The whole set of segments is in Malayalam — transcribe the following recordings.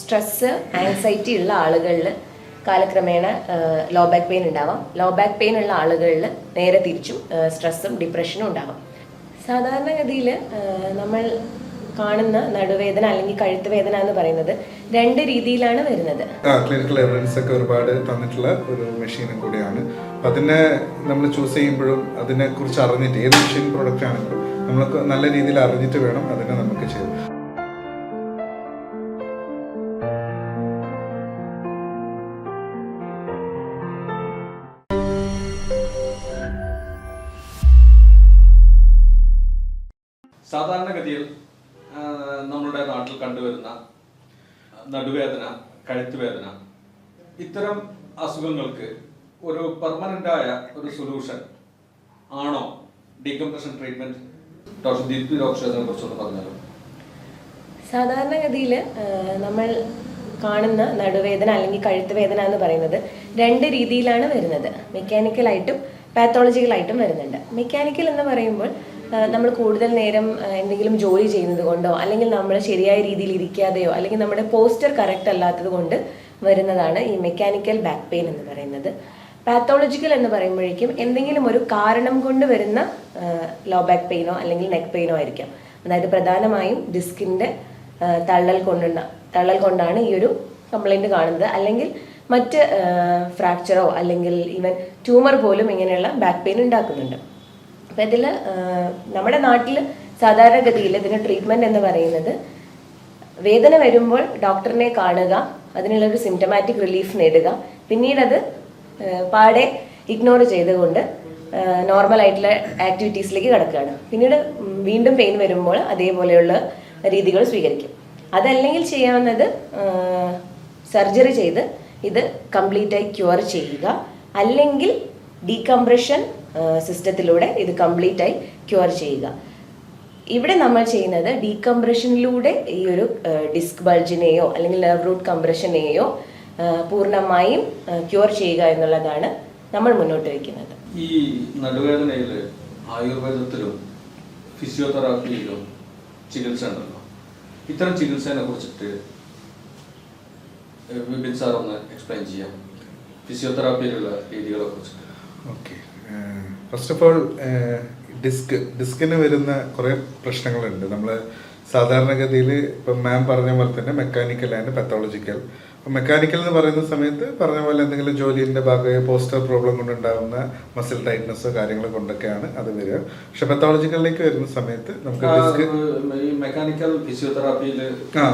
സ്ട്രെസ്സ് ആൻസൈറ്റി ഉള്ള ആളുകളിൽ കാലക്രമേണ ലോ ബാക്ക് പെയിൻ ഉണ്ടാവാം. ലോ ബാക്ക് പെയിൻ ഉള്ള ആളുകളിൽ നേരെ തിരിച്ചും സ്ട്രെസ്സും ഡിപ്രഷനും ഉണ്ടാവാം. സാധാരണഗതിയിൽ നമ്മൾ കാണുന്ന നടുവേദന അല്ലെങ്കിൽ കഴുത്ത് വേദന എന്ന് പറയുന്നത് രണ്ട് രീതിയിലാണ് വരുന്നത്. ക്ലിനിക്കൽ എവിഡൻസ് ഒക്കെ ഒരുപാട് തന്നിട്ടുള്ള ഒരു മെഷീനും കൂടിയാണ്. അതിനെ നമ്മൾ ചൂസ് ചെയ്യുമ്പോഴും അതിനെ കുറിച്ച് അറിഞ്ഞിട്ട് ഏത് മെഷീൻ പ്രോഡക്റ്റ് ആണെങ്കിലും നമ്മൾക്ക് നല്ല രീതിയിൽ അറിഞ്ഞിട്ട് വേണം അതിനെ നമുക്ക് ചെയ്യാൻ. നടുവേദന കഴുത്തുവേദന. ഇത്തരം അസുഖങ്ങൾക്ക് ഒരു പെർമനന്റ് ആയ ഒരു സൊല്യൂഷൻ ആണോ decompression treatment doctor Deepthi doctor അതിനെ കുറിച്ചൊന്ന് പറഞ്ഞാലോ? സാധാരണഗതിയിൽ നമ്മൾ കാണുന്ന നടുവേദന അല്ലെങ്കിൽ കഴുത്ത് വേദന എന്ന് പറയുന്നത് രണ്ട് രീതിയിലാണ് വരുന്നത്. മെക്കാനിക്കലായിട്ടും പാത്തോളജിക്കലായിട്ടും വരുന്നുണ്ട്. മെക്കാനിക്കൽ എന്ന് പറയുമ്പോൾ നമ്മൾ കൂടുതൽ നേരം എന്തെങ്കിലും ജോലി ചെയ്യുന്നത് കൊണ്ടോ അല്ലെങ്കിൽ നമ്മൾ ശരിയായ രീതിയിൽ ഇരിക്കാതെയോ അല്ലെങ്കിൽ നമ്മുടെ പോസ്റ്റർ കറക്റ്റ് അല്ലാത്തത് കൊണ്ട് വരുന്നതാണ് ഈ മെക്കാനിക്കൽ ബാക്ക് പെയിൻ എന്ന് പറയുന്നത്. പാത്തോളജിക്കൽ എന്ന് പറയുമ്പോഴേക്കും എന്തെങ്കിലും ഒരു കാരണം കൊണ്ട് വരുന്ന ലോ ബാക്ക് പെയിനോ അല്ലെങ്കിൽ നെക്ക് പെയിനോ ആയിരിക്കാം. അതായത് പ്രധാനമായും ഡിസ്കിന്റെ തള്ളൽ കൊണ്ടുണ്ട തള്ളൽ കൊണ്ടാണ് ഈ ഒരു കംപ്ലൈന്റ് കാണുന്നത്. അല്ലെങ്കിൽ മറ്റ് ഫ്രാക്ചറോ അല്ലെങ്കിൽ ഈവൻ ട്യൂമർ പോലും ഇങ്ങനെയുള്ള ബാക്ക് പെയിൻ ഉണ്ടാക്കുന്നുണ്ട്. അപ്പം ഇതിൽ നമ്മുടെ നാട്ടിൽ സാധാരണഗതിയിൽ ഇതിന് ട്രീറ്റ്മെന്റ് എന്ന് പറയുന്നത് വേദന വരുമ്പോൾ ഡോക്ടറിനെ കാണുക അതിനുള്ളൊരു സിംറ്റമാറ്റിക് റിലീഫ് നേടുക. പിന്നീട് അത് ആ, പാടെ ഇഗ്നോർ ചെയ്തുകൊണ്ട് നോർമൽ ആയിട്ടുള്ള ആക്ടിവിറ്റീസിലേക്ക് കിടക്കുകയാണ്. പിന്നീട് വീണ്ടും പെയിൻ വരുമ്പോൾ അതേപോലെയുള്ള രീതികൾ സ്വീകരിക്കും. അതല്ലെങ്കിൽ ചെയ്യാവുന്നത് സർജറി ചെയ്ത് ഇത് കംപ്ലീറ്റായി ക്യൂർ ചെയ്യുക. അല്ലെങ്കിൽ ഡീകംപ്രഷൻ സിസ്റ്റത്തിലൂടെ ഇത് കംപ്ലീറ്റ് ആയി ക്യൂർ ചെയ്യുക. ഇവിടെ നമ്മൾ ചെയ്യുന്നത് ഡീകംപ്രഷനിലൂടെ ഈ ഒരു ഡിസ്ക് ബൾജിനെയോ അല്ലെങ്കിൽ നെർവ് റൂട്ട് കംപ്രഷനെയോ പൂർണമായും ക്യൂർ ചെയ്യുക എന്നുള്ളതാണ് നമ്മൾ മുന്നോട്ട് വയ്ക്കുന്നത്. ഈ നടുവേദനയിൽ ആയുർവേദത്തിലും ഫിസിയോതെറാപ്പിയിലും ചികിത്സ ഉണ്ടല്ലോ. ഇത്തരം ചികിത്സയെ കുറിച്ചിട്ട് വിപിൻ സാർ ഒന്ന് എക്സ്പ്ലെയിൻ ചെയ്യാം. ഫിസിയോതെറാപ്പിയിലുള്ള രീതികളെ കുറിച്ചിട്ട്. Okay. First of all disc ഡിസ്കിന് വരുന്ന കുറേ പ്രശ്നങ്ങളുണ്ട്. നമ്മൾ സാധാരണഗതിയിൽ ഇപ്പം മാം പറഞ്ഞ പോലെ തന്നെ മെക്കാനിക്കൽ ആൻഡ് പത്തോളജിക്കൽ അപ്പം മെക്കാനിക്കൽ എന്ന് പറയുന്ന സമയത്ത് പറഞ്ഞ പോലെ എന്തെങ്കിലും ജോലിന്റെ ഭാഗമായി പോസ്റ്റർ പ്രോബ്ലം കൊണ്ടുണ്ടാകുന്ന മസിൽ ടൈറ്റ്നസ് കാര്യങ്ങൾ കൊണ്ടൊക്കെയാണ് അത് വരിക. പക്ഷെ പത്തോളജിക്കലിലേക്ക് വരുന്ന സമയത്ത് നമുക്ക് ഡിസ്ക് മെക്കാനിക്കൽ ഫിസിയോതെറാപ്പിയിൽ ആ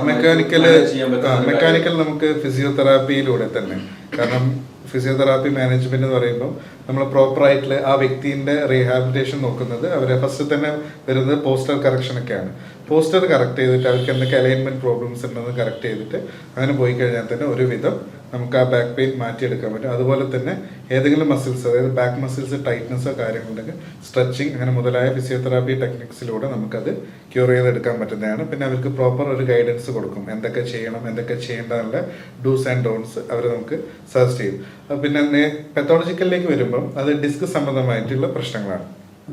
പറ്റുന്ന മെക്കാനിക്കൽ നമുക്ക് ഫിസിയോതെറാപ്പിയിലൂടെ തന്നെ. കാരണം ഫിസിയോതെറാപ്പി മാനേജ്മെന്റ് എന്ന് പറയുമ്പോൾ നമ്മൾ പ്രോപ്പറായിട്ട് ആ വ്യക്തിന്റെ റീഹാബിലിറ്റേഷൻ നോക്കുന്നത്. അവരെ ഫസ്റ്റ് തന്നെ വരുന്നത് പോസ്റ്റർ കറക്ഷൻ ഒക്കെയാണ്. പോസ്റ്റർ കറക്റ്റ് ചെയ്തിട്ട് അവർക്ക് എന്തൊക്കെ അലൈൻമെന്റ് പ്രോബ്ലംസ് ഉണ്ടെന്ന് കറക്റ്റ് ചെയ്തിട്ട് അങ്ങനെ പോയി കഴിഞ്ഞാൽ തന്നെ ഒരുവിധം നമുക്ക് ആ ബാക്ക് പെയിൻ മാറ്റിയെടുക്കാൻ പറ്റും. അതുപോലെ തന്നെ ഏതെങ്കിലും മസിൽസ് അതായത് ബാക്ക് മസിൽസ് ടൈറ്റ്നസ്സോ കാര്യങ്ങളുണ്ടെങ്കിൽ സ്ട്രെച്ചിങ് അങ്ങനെ മുതലായ ഫിസിയോതെറാപ്പി ടെക്നിക്സിലൂടെ നമുക്കത് ക്യൂർ ചെയ്തെടുക്കാൻ പറ്റുന്നതാണ്. പിന്നെ അവർക്ക് പ്രോപ്പർ ഒരു ഗൈഡൻസ് കൊടുക്കും. എന്തൊക്കെ ചെയ്യണം എന്തൊക്കെ ചെയ്യേണ്ടതുള്ള ഡൂസ് ആൻഡ് ഡോൺസ് അവർ നമുക്ക് സജസ്റ്റ് ചെയ്യും. പിന്നെ പെത്തോളജിക്കലിലേക്ക് വരുമ്പം അത് ഡിസ്ക് സംബന്ധമായിട്ടുള്ള പ്രശ്നങ്ങളാണ്.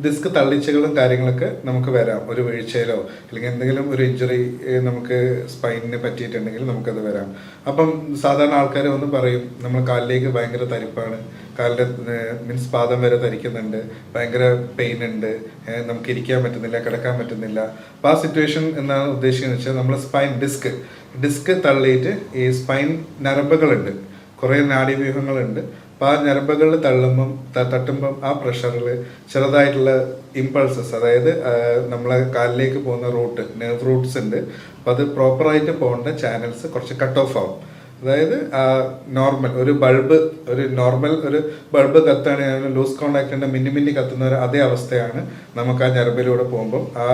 ഡിസ്ക് തള്ളിച്ചകളും കാര്യങ്ങളൊക്കെ നമുക്ക് വരാം. ഒരു വീഴ്ചയിലോ അല്ലെങ്കിൽ എന്തെങ്കിലും ഒരു ഇഞ്ചുറി നമുക്ക് സ്പൈനിന് പറ്റിയിട്ടുണ്ടെങ്കിൽ നമുക്കത് വരാം. അപ്പം സാധാരണ ആൾക്കാർ വന്ന് പറയും നമ്മൾ കാലിലേക്ക് ഭയങ്കര തരിപ്പാണ്. കാലിന്റെ മീൻസ് പാദം വരെ തരിക്കുന്നുണ്ട്. ഭയങ്കര പെയിൻ ഉണ്ട്. നമുക്ക് ഇരിക്കാൻ പറ്റുന്നില്ല കിടക്കാൻ പറ്റുന്നില്ല. അപ്പോൾ ആ സിറ്റുവേഷൻ എന്നാണ് ഉദ്ദേശിക്കുന്നത് വെച്ചാൽ നമ്മൾ സ്പൈൻ ഡിസ്ക് ഡിസ്ക് തള്ളിയിട്ട് ഈ സ്പൈൻ നരമ്പുകളുണ്ട്. കുറേ നാഡീവ്യൂഹങ്ങളുണ്ട്. അപ്പോൾ ആ ഞരമ്പുകളിൽ തള്ളുമ്പം തട്ടുമ്പം ആ പ്രഷറിൽ ചെറുതായിട്ടുള്ള ഇമ്പൾസസ് അതായത് നമ്മളെ കാലിലേക്ക് പോകുന്ന റൂട്ട് നെർവ് റൂട്ട്സ് ഉണ്ട്. അപ്പോൾ അത് പ്രോപ്പറായിട്ട് പോകേണ്ട ചാനൽസ് കുറച്ച് കട്ട് ഓഫ് ആവും. അതായത് നോർമൽ ഒരു ബൾബ് ഒരു നോർമൽ ഒരു ബൾബ് കത്തുകയാണെങ്കിൽ ലൂസ് കോണ്ടാക്റ്റിന്റെ മിന്നി മിന്നി കത്തുന്ന ഒരു അതേ അവസ്ഥയാണ് നമുക്ക് ആ ഞരമ്പിലൂടെ പോകുമ്പം ആ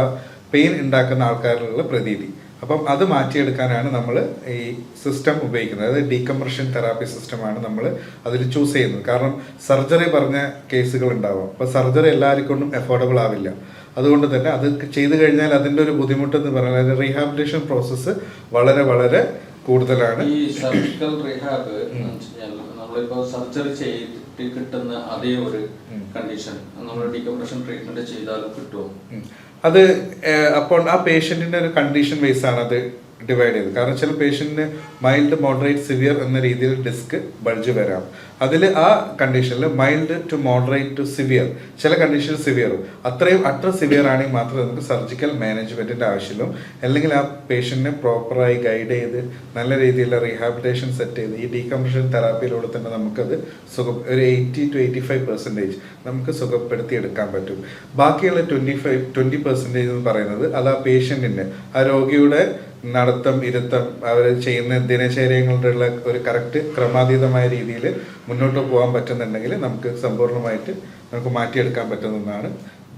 പെയിൻ ഉണ്ടാക്കുന്ന ആൾക്കാരിലുള്ള പ്രതീതി. അപ്പം അത് മാറ്റിയെടുക്കാനാണ് നമ്മൾ ഈ സിസ്റ്റം ഉപയോഗിക്കുന്നത്. അതായത് ഡീകംപ്രഷൻ തെറാപ്പി സിസ്റ്റമാണ് നമ്മൾ അതിൽ ചൂസ് ചെയ്യുന്നത്. കാരണം സർജറി പറഞ്ഞ കേസുകൾ ഉണ്ടാവാം. അപ്പോൾ സർജറി എല്ലാവർക്കും കൊണ്ടും എഫോർഡബിൾ ആവില്ല. അതുകൊണ്ട് തന്നെ അത് ചെയ്തു കഴിഞ്ഞാൽ അതിന്റെ ഒരു ബുദ്ധിമുട്ടെന്ന് പറഞ്ഞാൽ റീഹാബിലിറ്റേഷൻ പ്രോസസ്സ് വളരെ വളരെ കൂടുതലാണ്. ഈ സർജിക്കൽ റീഹാബ് നമ്മളിപ്പോൾ സർജറി ചെയ്തിട്ട് കിട്ടുന്ന അതേ ഒരു കണ്ടീഷൻ നമ്മൾ ഡീകംപ്രഷൻ ട്രീറ്റ്മെന്റ് ചെയ്താലും കിട്ടുമോ. അത് അപ്പോൾ ആ പേഷ്യന്റിന്റെ ഒരു കണ്ടീഷൻ ബേസ് ആണ് അത് ഡിവൈഡ് ചെയ്ത്. കാരണം ചില പേഷ്യന്റിന് മൈൽഡ് മോഡറേറ്റ് സിവിയർ എന്ന രീതിയിൽ ഡിസ്ക് ബൾജ് വരാം. അതിൽ ആ കണ്ടീഷനിൽ mild to moderate to severe ചില കണ്ടീഷൻ സിവിയറും അത്രയും അത്ര സിവിയർ ആണെങ്കിൽ മാത്രമേ നമുക്ക് സർജിക്കൽ മാനേജ്മെന്റിന്റെ ആവശ്യമുള്ളൂ. അല്ലെങ്കിൽ ആ പേഷ്യന്റിനെ പ്രോപ്പറായി ഗൈഡ് ചെയ്ത് നല്ല രീതിയിലുള്ള റീഹാബിലിറ്റേഷൻ സെറ്റ് ചെയ്ത് ഈ ഡീകംപ്രഷൻ തെറാപ്പിയിലൂടെ തന്നെ നമുക്കത് സുഖം ഒരു eighty to eighty five percentage നമുക്ക് സുഖപ്പെടുത്തി എടുക്കാൻ പറ്റും. ബാക്കിയുള്ള ട്വന്റി ഫൈവ് ട്വന്റി പെർസെന്റേജ് എന്ന് പറയുന്നത് അത് ആ പേഷ്യന്റിന്റെ ആ രോഗിയുടെ നടത്തം ഇരുത്തം അവർ ചെയ്യുന്ന ദിനചര്യങ്ങളുടെ ഒരു കറക്റ്റ് ക്രമാതീതമായ രീതിയിൽ മുന്നോട്ട് പോകാൻ പറ്റുന്നുണ്ടെങ്കിൽ നമുക്ക് സമ്പൂർണമായിട്ട് നമുക്ക് മാറ്റിയെടുക്കാൻ പറ്റുന്നതാണ്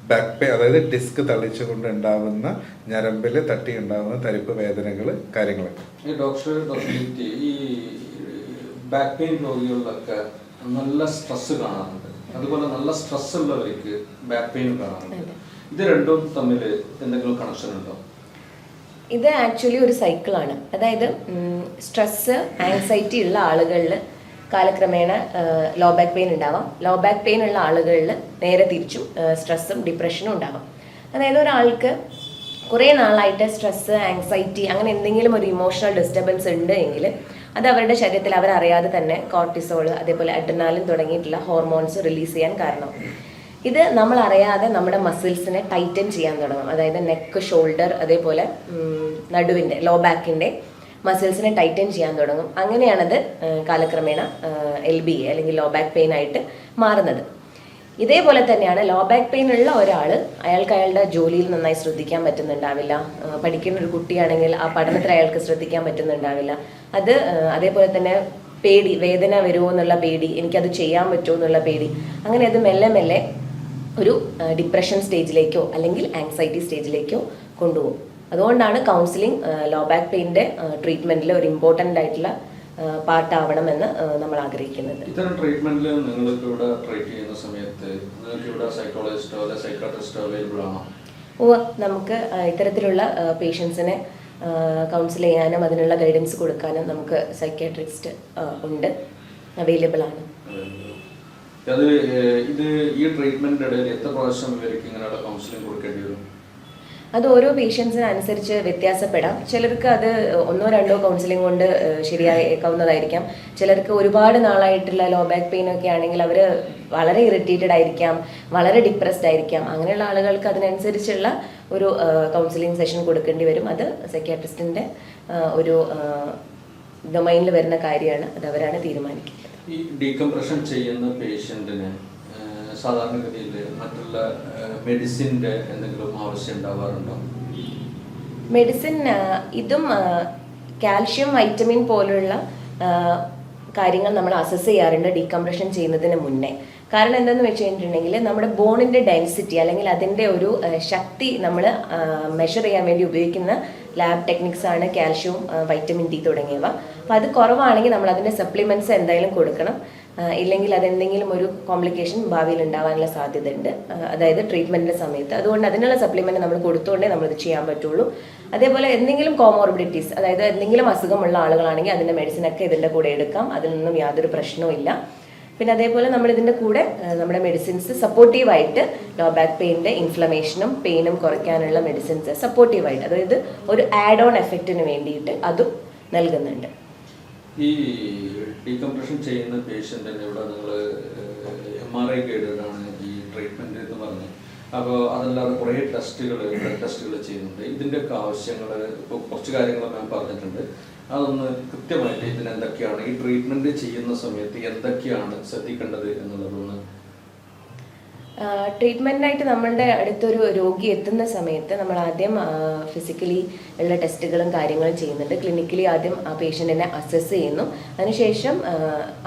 ബാക്ക് പേ അതായത് ഡിസ്ക് തള്ളിച്ചുകൊണ്ട് ഉണ്ടാവുന്ന ഞരമ്പിൽ തട്ടി ഉണ്ടാവുന്ന തരിപ്പ് വേദനകൾ കാര്യങ്ങളൊക്കെ. ഈ ഡോക്ടർ ഡോക്ടർ ഈ ബാക്ക് പെയിൻ രോഗികളിലൊക്കെ നല്ല സ്ട്രെസ് കാണാറുണ്ട്. അതുപോലെ നല്ല സ്ട്രെസ് ഉള്ളവർക്ക് ബാക്ക് പെയിൻ കാണാറുണ്ട്. ഇത് രണ്ടും തമ്മിൽ എന്തെങ്കിലും കണക്ഷൻ ഉണ്ടോ? ഇത് ആക്ച്വലി ഒരു സൈക്കിളാണ് അതായത് സ്ട്രെസ് ആങ്സൈറ്റി ഉള്ള ആളുകളിൽ കാലക്രമേണ ലോ ബാക്ക് പെയിൻ ഉണ്ടാവാം. ലോ ബാക്ക് പെയിൻ ഉള്ള ആളുകളിൽ നേരെ തിരിച്ചും സ്ട്രെസ്സും ഡിപ്രഷനും ഉണ്ടാവാം. അതായത് ഒരാൾക്ക് കുറേ നാളായിട്ട് സ്ട്രെസ് ആങ്സൈറ്റി അങ്ങനെ എന്തെങ്കിലും ഒരു ഇമോഷണൽ ഡിസ്റ്റർബൻസ് ഉണ്ട് എങ്കിൽ അത് അവരുടെ ശരീരത്തിൽ അവരറിയാതെ തന്നെ കോർട്ടിസോൾ അതേപോലെ അഡ്രനാലിൻ തുടങ്ങിയിട്ടുള്ള ഹോർമോൺസ് റിലീസ് ചെയ്യാൻ കാരണം. ഇത് നമ്മൾ അറിയാതെ നമ്മുടെ മസിൽസിനെ ടൈറ്റൻ ചെയ്യാൻ തുടങ്ങും. അതായത് നെക്ക് ഷോൾഡർ അതേപോലെ നടുവിന്റെ ലോ ബാക്കിന്റെ മസിൽസിനെ ടൈറ്റൻ ചെയ്യാൻ തുടങ്ങും. അങ്ങനെയാണത് കാലക്രമേണ എൽ ബി എ അല്ലെങ്കിൽ ലോ ബാക്ക് പെയിൻ ആയിട്ട് മാറുന്നത്. ഇതേപോലെ തന്നെയാണ് ലോ ബാക്ക് പെയിൻ ഉള്ള ഒരാൾ അയാൾക്ക് അയാളുടെ ജോലിയിൽ നന്നായി ശ്രദ്ധിക്കാൻ പറ്റുന്നുണ്ടാവില്ല. പഠിക്കുന്ന ഒരു കുട്ടിയാണെങ്കിൽ ആ പഠനത്തിൽ അയാൾക്ക് ശ്രദ്ധിക്കാൻ പറ്റുന്നുണ്ടാവില്ല. അത് അതേപോലെ തന്നെ പേടി വേദന വരുമോ എന്നുള്ള പേടി എനിക്കത് ചെയ്യാൻ പറ്റുമോ എന്നുള്ള പേടി അങ്ങനെ അത് മെല്ലെ മെല്ലെ ഒരു ഡിപ്രഷൻ സ്റ്റേജിലേക്കോ അല്ലെങ്കിൽ ആങ്സൈറ്റി സ്റ്റേജിലേക്കോ കൊണ്ടുപോകും. അതുകൊണ്ടാണ് കൗൺസിലിംഗ് ലോ ബാക്ക് പെയിന്റെ ട്രീറ്റ്മെന്റിൽ ഒരു ഇമ്പോർട്ടന്റ് ആയിട്ടുള്ള പാർട്ട് ആവണമെന്ന് നമ്മൾ ആഗ്രഹിക്കുന്നത്. ഇത്തരം ട്രീറ്റ്മെന്റിൽ നിങ്ങൾക്ക് ഇവിടെ ട്രീറ്റ് ചെയ്യുന്ന സമയത്ത് നിങ്ങൾക്ക് ഇവിടെ സൈക്കോളജിസ്റ്റോ അല്ലെ സൈക്കാട്രിസ്റ്റോ അവൈലബിൾ ആണോ? ഓ നമുക്ക് ഇത്തരത്തിലുള്ള പേഷ്യൻസിനെ കൗൺസിൽ ചെയ്യാനും അതിനുള്ള ഗൈഡൻസ് കൊടുക്കാനും നമുക്ക് സൈക്കാട്രിസ്റ്റ് ഉണ്ട് അവൈലബിൾ ആണ്. അത് ഇത് ഈ ട്രീറ്റ്മെന്റിന്റെ ഇടയിൽ എത്ര പ്രാവശ്യം ഇവർക്ക് ഇങ്ങനെയുള്ള കൗൺസിലിംഗ് കൊടുക്കേണ്ടി വരും? അത് ഓരോ പേഷ്യൻസിന് അനുസരിച്ച് വ്യത്യാസപ്പെടാം. ചിലർക്ക് അത് ഒന്നോ രണ്ടോ കൗൺസിലിംഗ് കൊണ്ട് ശരിയായേക്കാവുന്നതായിരിക്കാം ചിലർക്ക് ഒരുപാട് നാളായിട്ടുള്ള ലോ ബാക്ക് പെയിൻ ഒക്കെ ആണെങ്കിൽ അവർ വളരെ ഇറിറ്റേറ്റഡ് ആയിരിക്കാം വളരെ ഡിപ്രസ്ഡ് ആയിരിക്കാം. അങ്ങനെയുള്ള ആളുകൾക്ക് അതിനനുസരിച്ചുള്ള ഒരു കൗൺസിലിംഗ് സെഷൻ കൊടുക്കേണ്ടി വരും. അത് സൈക്യാട്രിസ്റ്റിന്റെ ഒരു ഡൊമൈനിൽ വരുന്ന കാര്യമാണ്. അത് അവരാണ് തീരുമാനിക്കുന്നത് ഈ ഡീകംപ്രഷൻ ചെയ്യുന്ന പേഷ്യന്റിന് സാധാരണഗതിയിൽ മറ്റുള്ള മെഡിസിന്റെ എന്തെങ്കിലും ആവശ്യം ഉണ്ടാവാറുണ്ടോ? മെഡിസിൻ ഇതും കാൽഷ്യം വൈറ്റമിൻ പോലുള്ള കാര്യങ്ങൾ നമ്മൾ അസസ് ചെയ്യാറുണ്ട് ഡീകംപ്രഷൻ ചെയ്യുന്നതിന് മുന്നേ. കാരണം എന്താണെന്ന് വെച്ച് കഴിഞ്ഞിട്ടുണ്ടെങ്കിൽ നമ്മുടെ ബോണിന്റെ ഡെൻസിറ്റി അല്ലെങ്കിൽ അതിന്റെ ഒരു ശക്തി നമ്മൾ മെഷർ ചെയ്യാൻ വേണ്ടി ഉപയോഗിക്കുന്ന ലാബ് ടെക്നിക്സ് ആണ് കാൽഷ്യവും വൈറ്റമിൻ ഡി തുടങ്ങിയവ. അപ്പോൾ അത് കുറവാണെങ്കിൽ നമ്മൾ അതിന്റെ സപ്ലിമെന്റ്സ് എന്തായാലും കൊടുക്കണം. ഇല്ലെങ്കിൽ അതെന്തെങ്കിലും ഒരു കോംപ്ലിക്കേഷൻ ഭാവിയിൽ ഉണ്ടാവാനുള്ള സാധ്യതയുണ്ട്. അതായത് ട്രീറ്റ്മെന്റിന്റെ സമയത്ത്. അതുകൊണ്ട് അതിനുള്ള സപ്ലിമെന്റ് നമ്മൾ കൊടുത്തുകൊണ്ടേ നമ്മളിത് ചെയ്യാൻ പറ്റുള്ളൂ. അതേപോലെ എന്തെങ്കിലും കോമോർബിഡിറ്റീസ് അതായത് എന്തെങ്കിലും അസുഖമുള്ള ആളുകളാണെങ്കിൽ അതിന്റെ മെഡിസിനൊക്കെ ഇതിന്റെ കൂടെ എടുക്കാം. അതിൽ നിന്നും യാതൊരു പ്രശ്നവും ഇല്ല. പിന്നെ അതേപോലെ നമ്മൾ ഇതിന്റെ കൂടെ നമ്മുടെ മെഡിസിൻസ് സപ്പോർട്ടീവായിട്ട് ലോ ബാക്ക് പെയിന്റെ ഇൻഫ്ലമേഷനും പെയിനും കുറയ്ക്കാനുള്ള മെഡിസിൻസ് സപ്പോർട്ടീവായിട്ട് അതായത് ഒരു ആഡ് ഓൺ എഫക്റ്റിന് വേണ്ടിയിട്ട് അതും നൽകുന്നുണ്ട്. ഈ ഡീകംപ്രഷൻ ചെയ്യുന്ന പേഷ്യന്റിന് ഇവിടെ നിങ്ങൾ എം ആർ ഐ ഗൈഡാണ് ഈ ട്രീറ്റ്മെന്റ് എന്ന് പറഞ്ഞത് അപ്പോൾ അതല്ലാതെ കുറേ ടെസ്റ്റുകൾ ബ്ലഡ് ടെസ്റ്റുകൾ ചെയ്യുന്നുണ്ട്. ഇതിന്റെയൊക്കെ ആവശ്യങ്ങൾ ഇപ്പോൾ കുറച്ച് കാര്യങ്ങൾ ഞാൻ പറഞ്ഞിട്ടുണ്ട്. അതൊന്ന് കൃത്യമായിട്ട് ഇതിന് എന്തൊക്കെയാണ് ഈ ട്രീറ്റ്മെന്റ് ചെയ്യുന്ന സമയത്ത് എന്തൊക്കെയാണ് ശ്രദ്ധിക്കേണ്ടത് എന്നുള്ളതൊന്ന് ട്രീറ്റ്മെന്റായിട്ട് നമ്മളുടെ അടുത്തൊരു രോഗി എത്തുന്ന സമയത്ത് നമ്മൾ ആദ്യം ഫിസിക്കലി ഉള്ള ടെസ്റ്റുകളും കാര്യങ്ങളും ചെയ്യുന്നുണ്ട്. ക്ലിനിക്കലി ആദ്യം ആ പേഷ്യന്റിനെ അസസ് ചെയ്യുന്നു. അതിനുശേഷം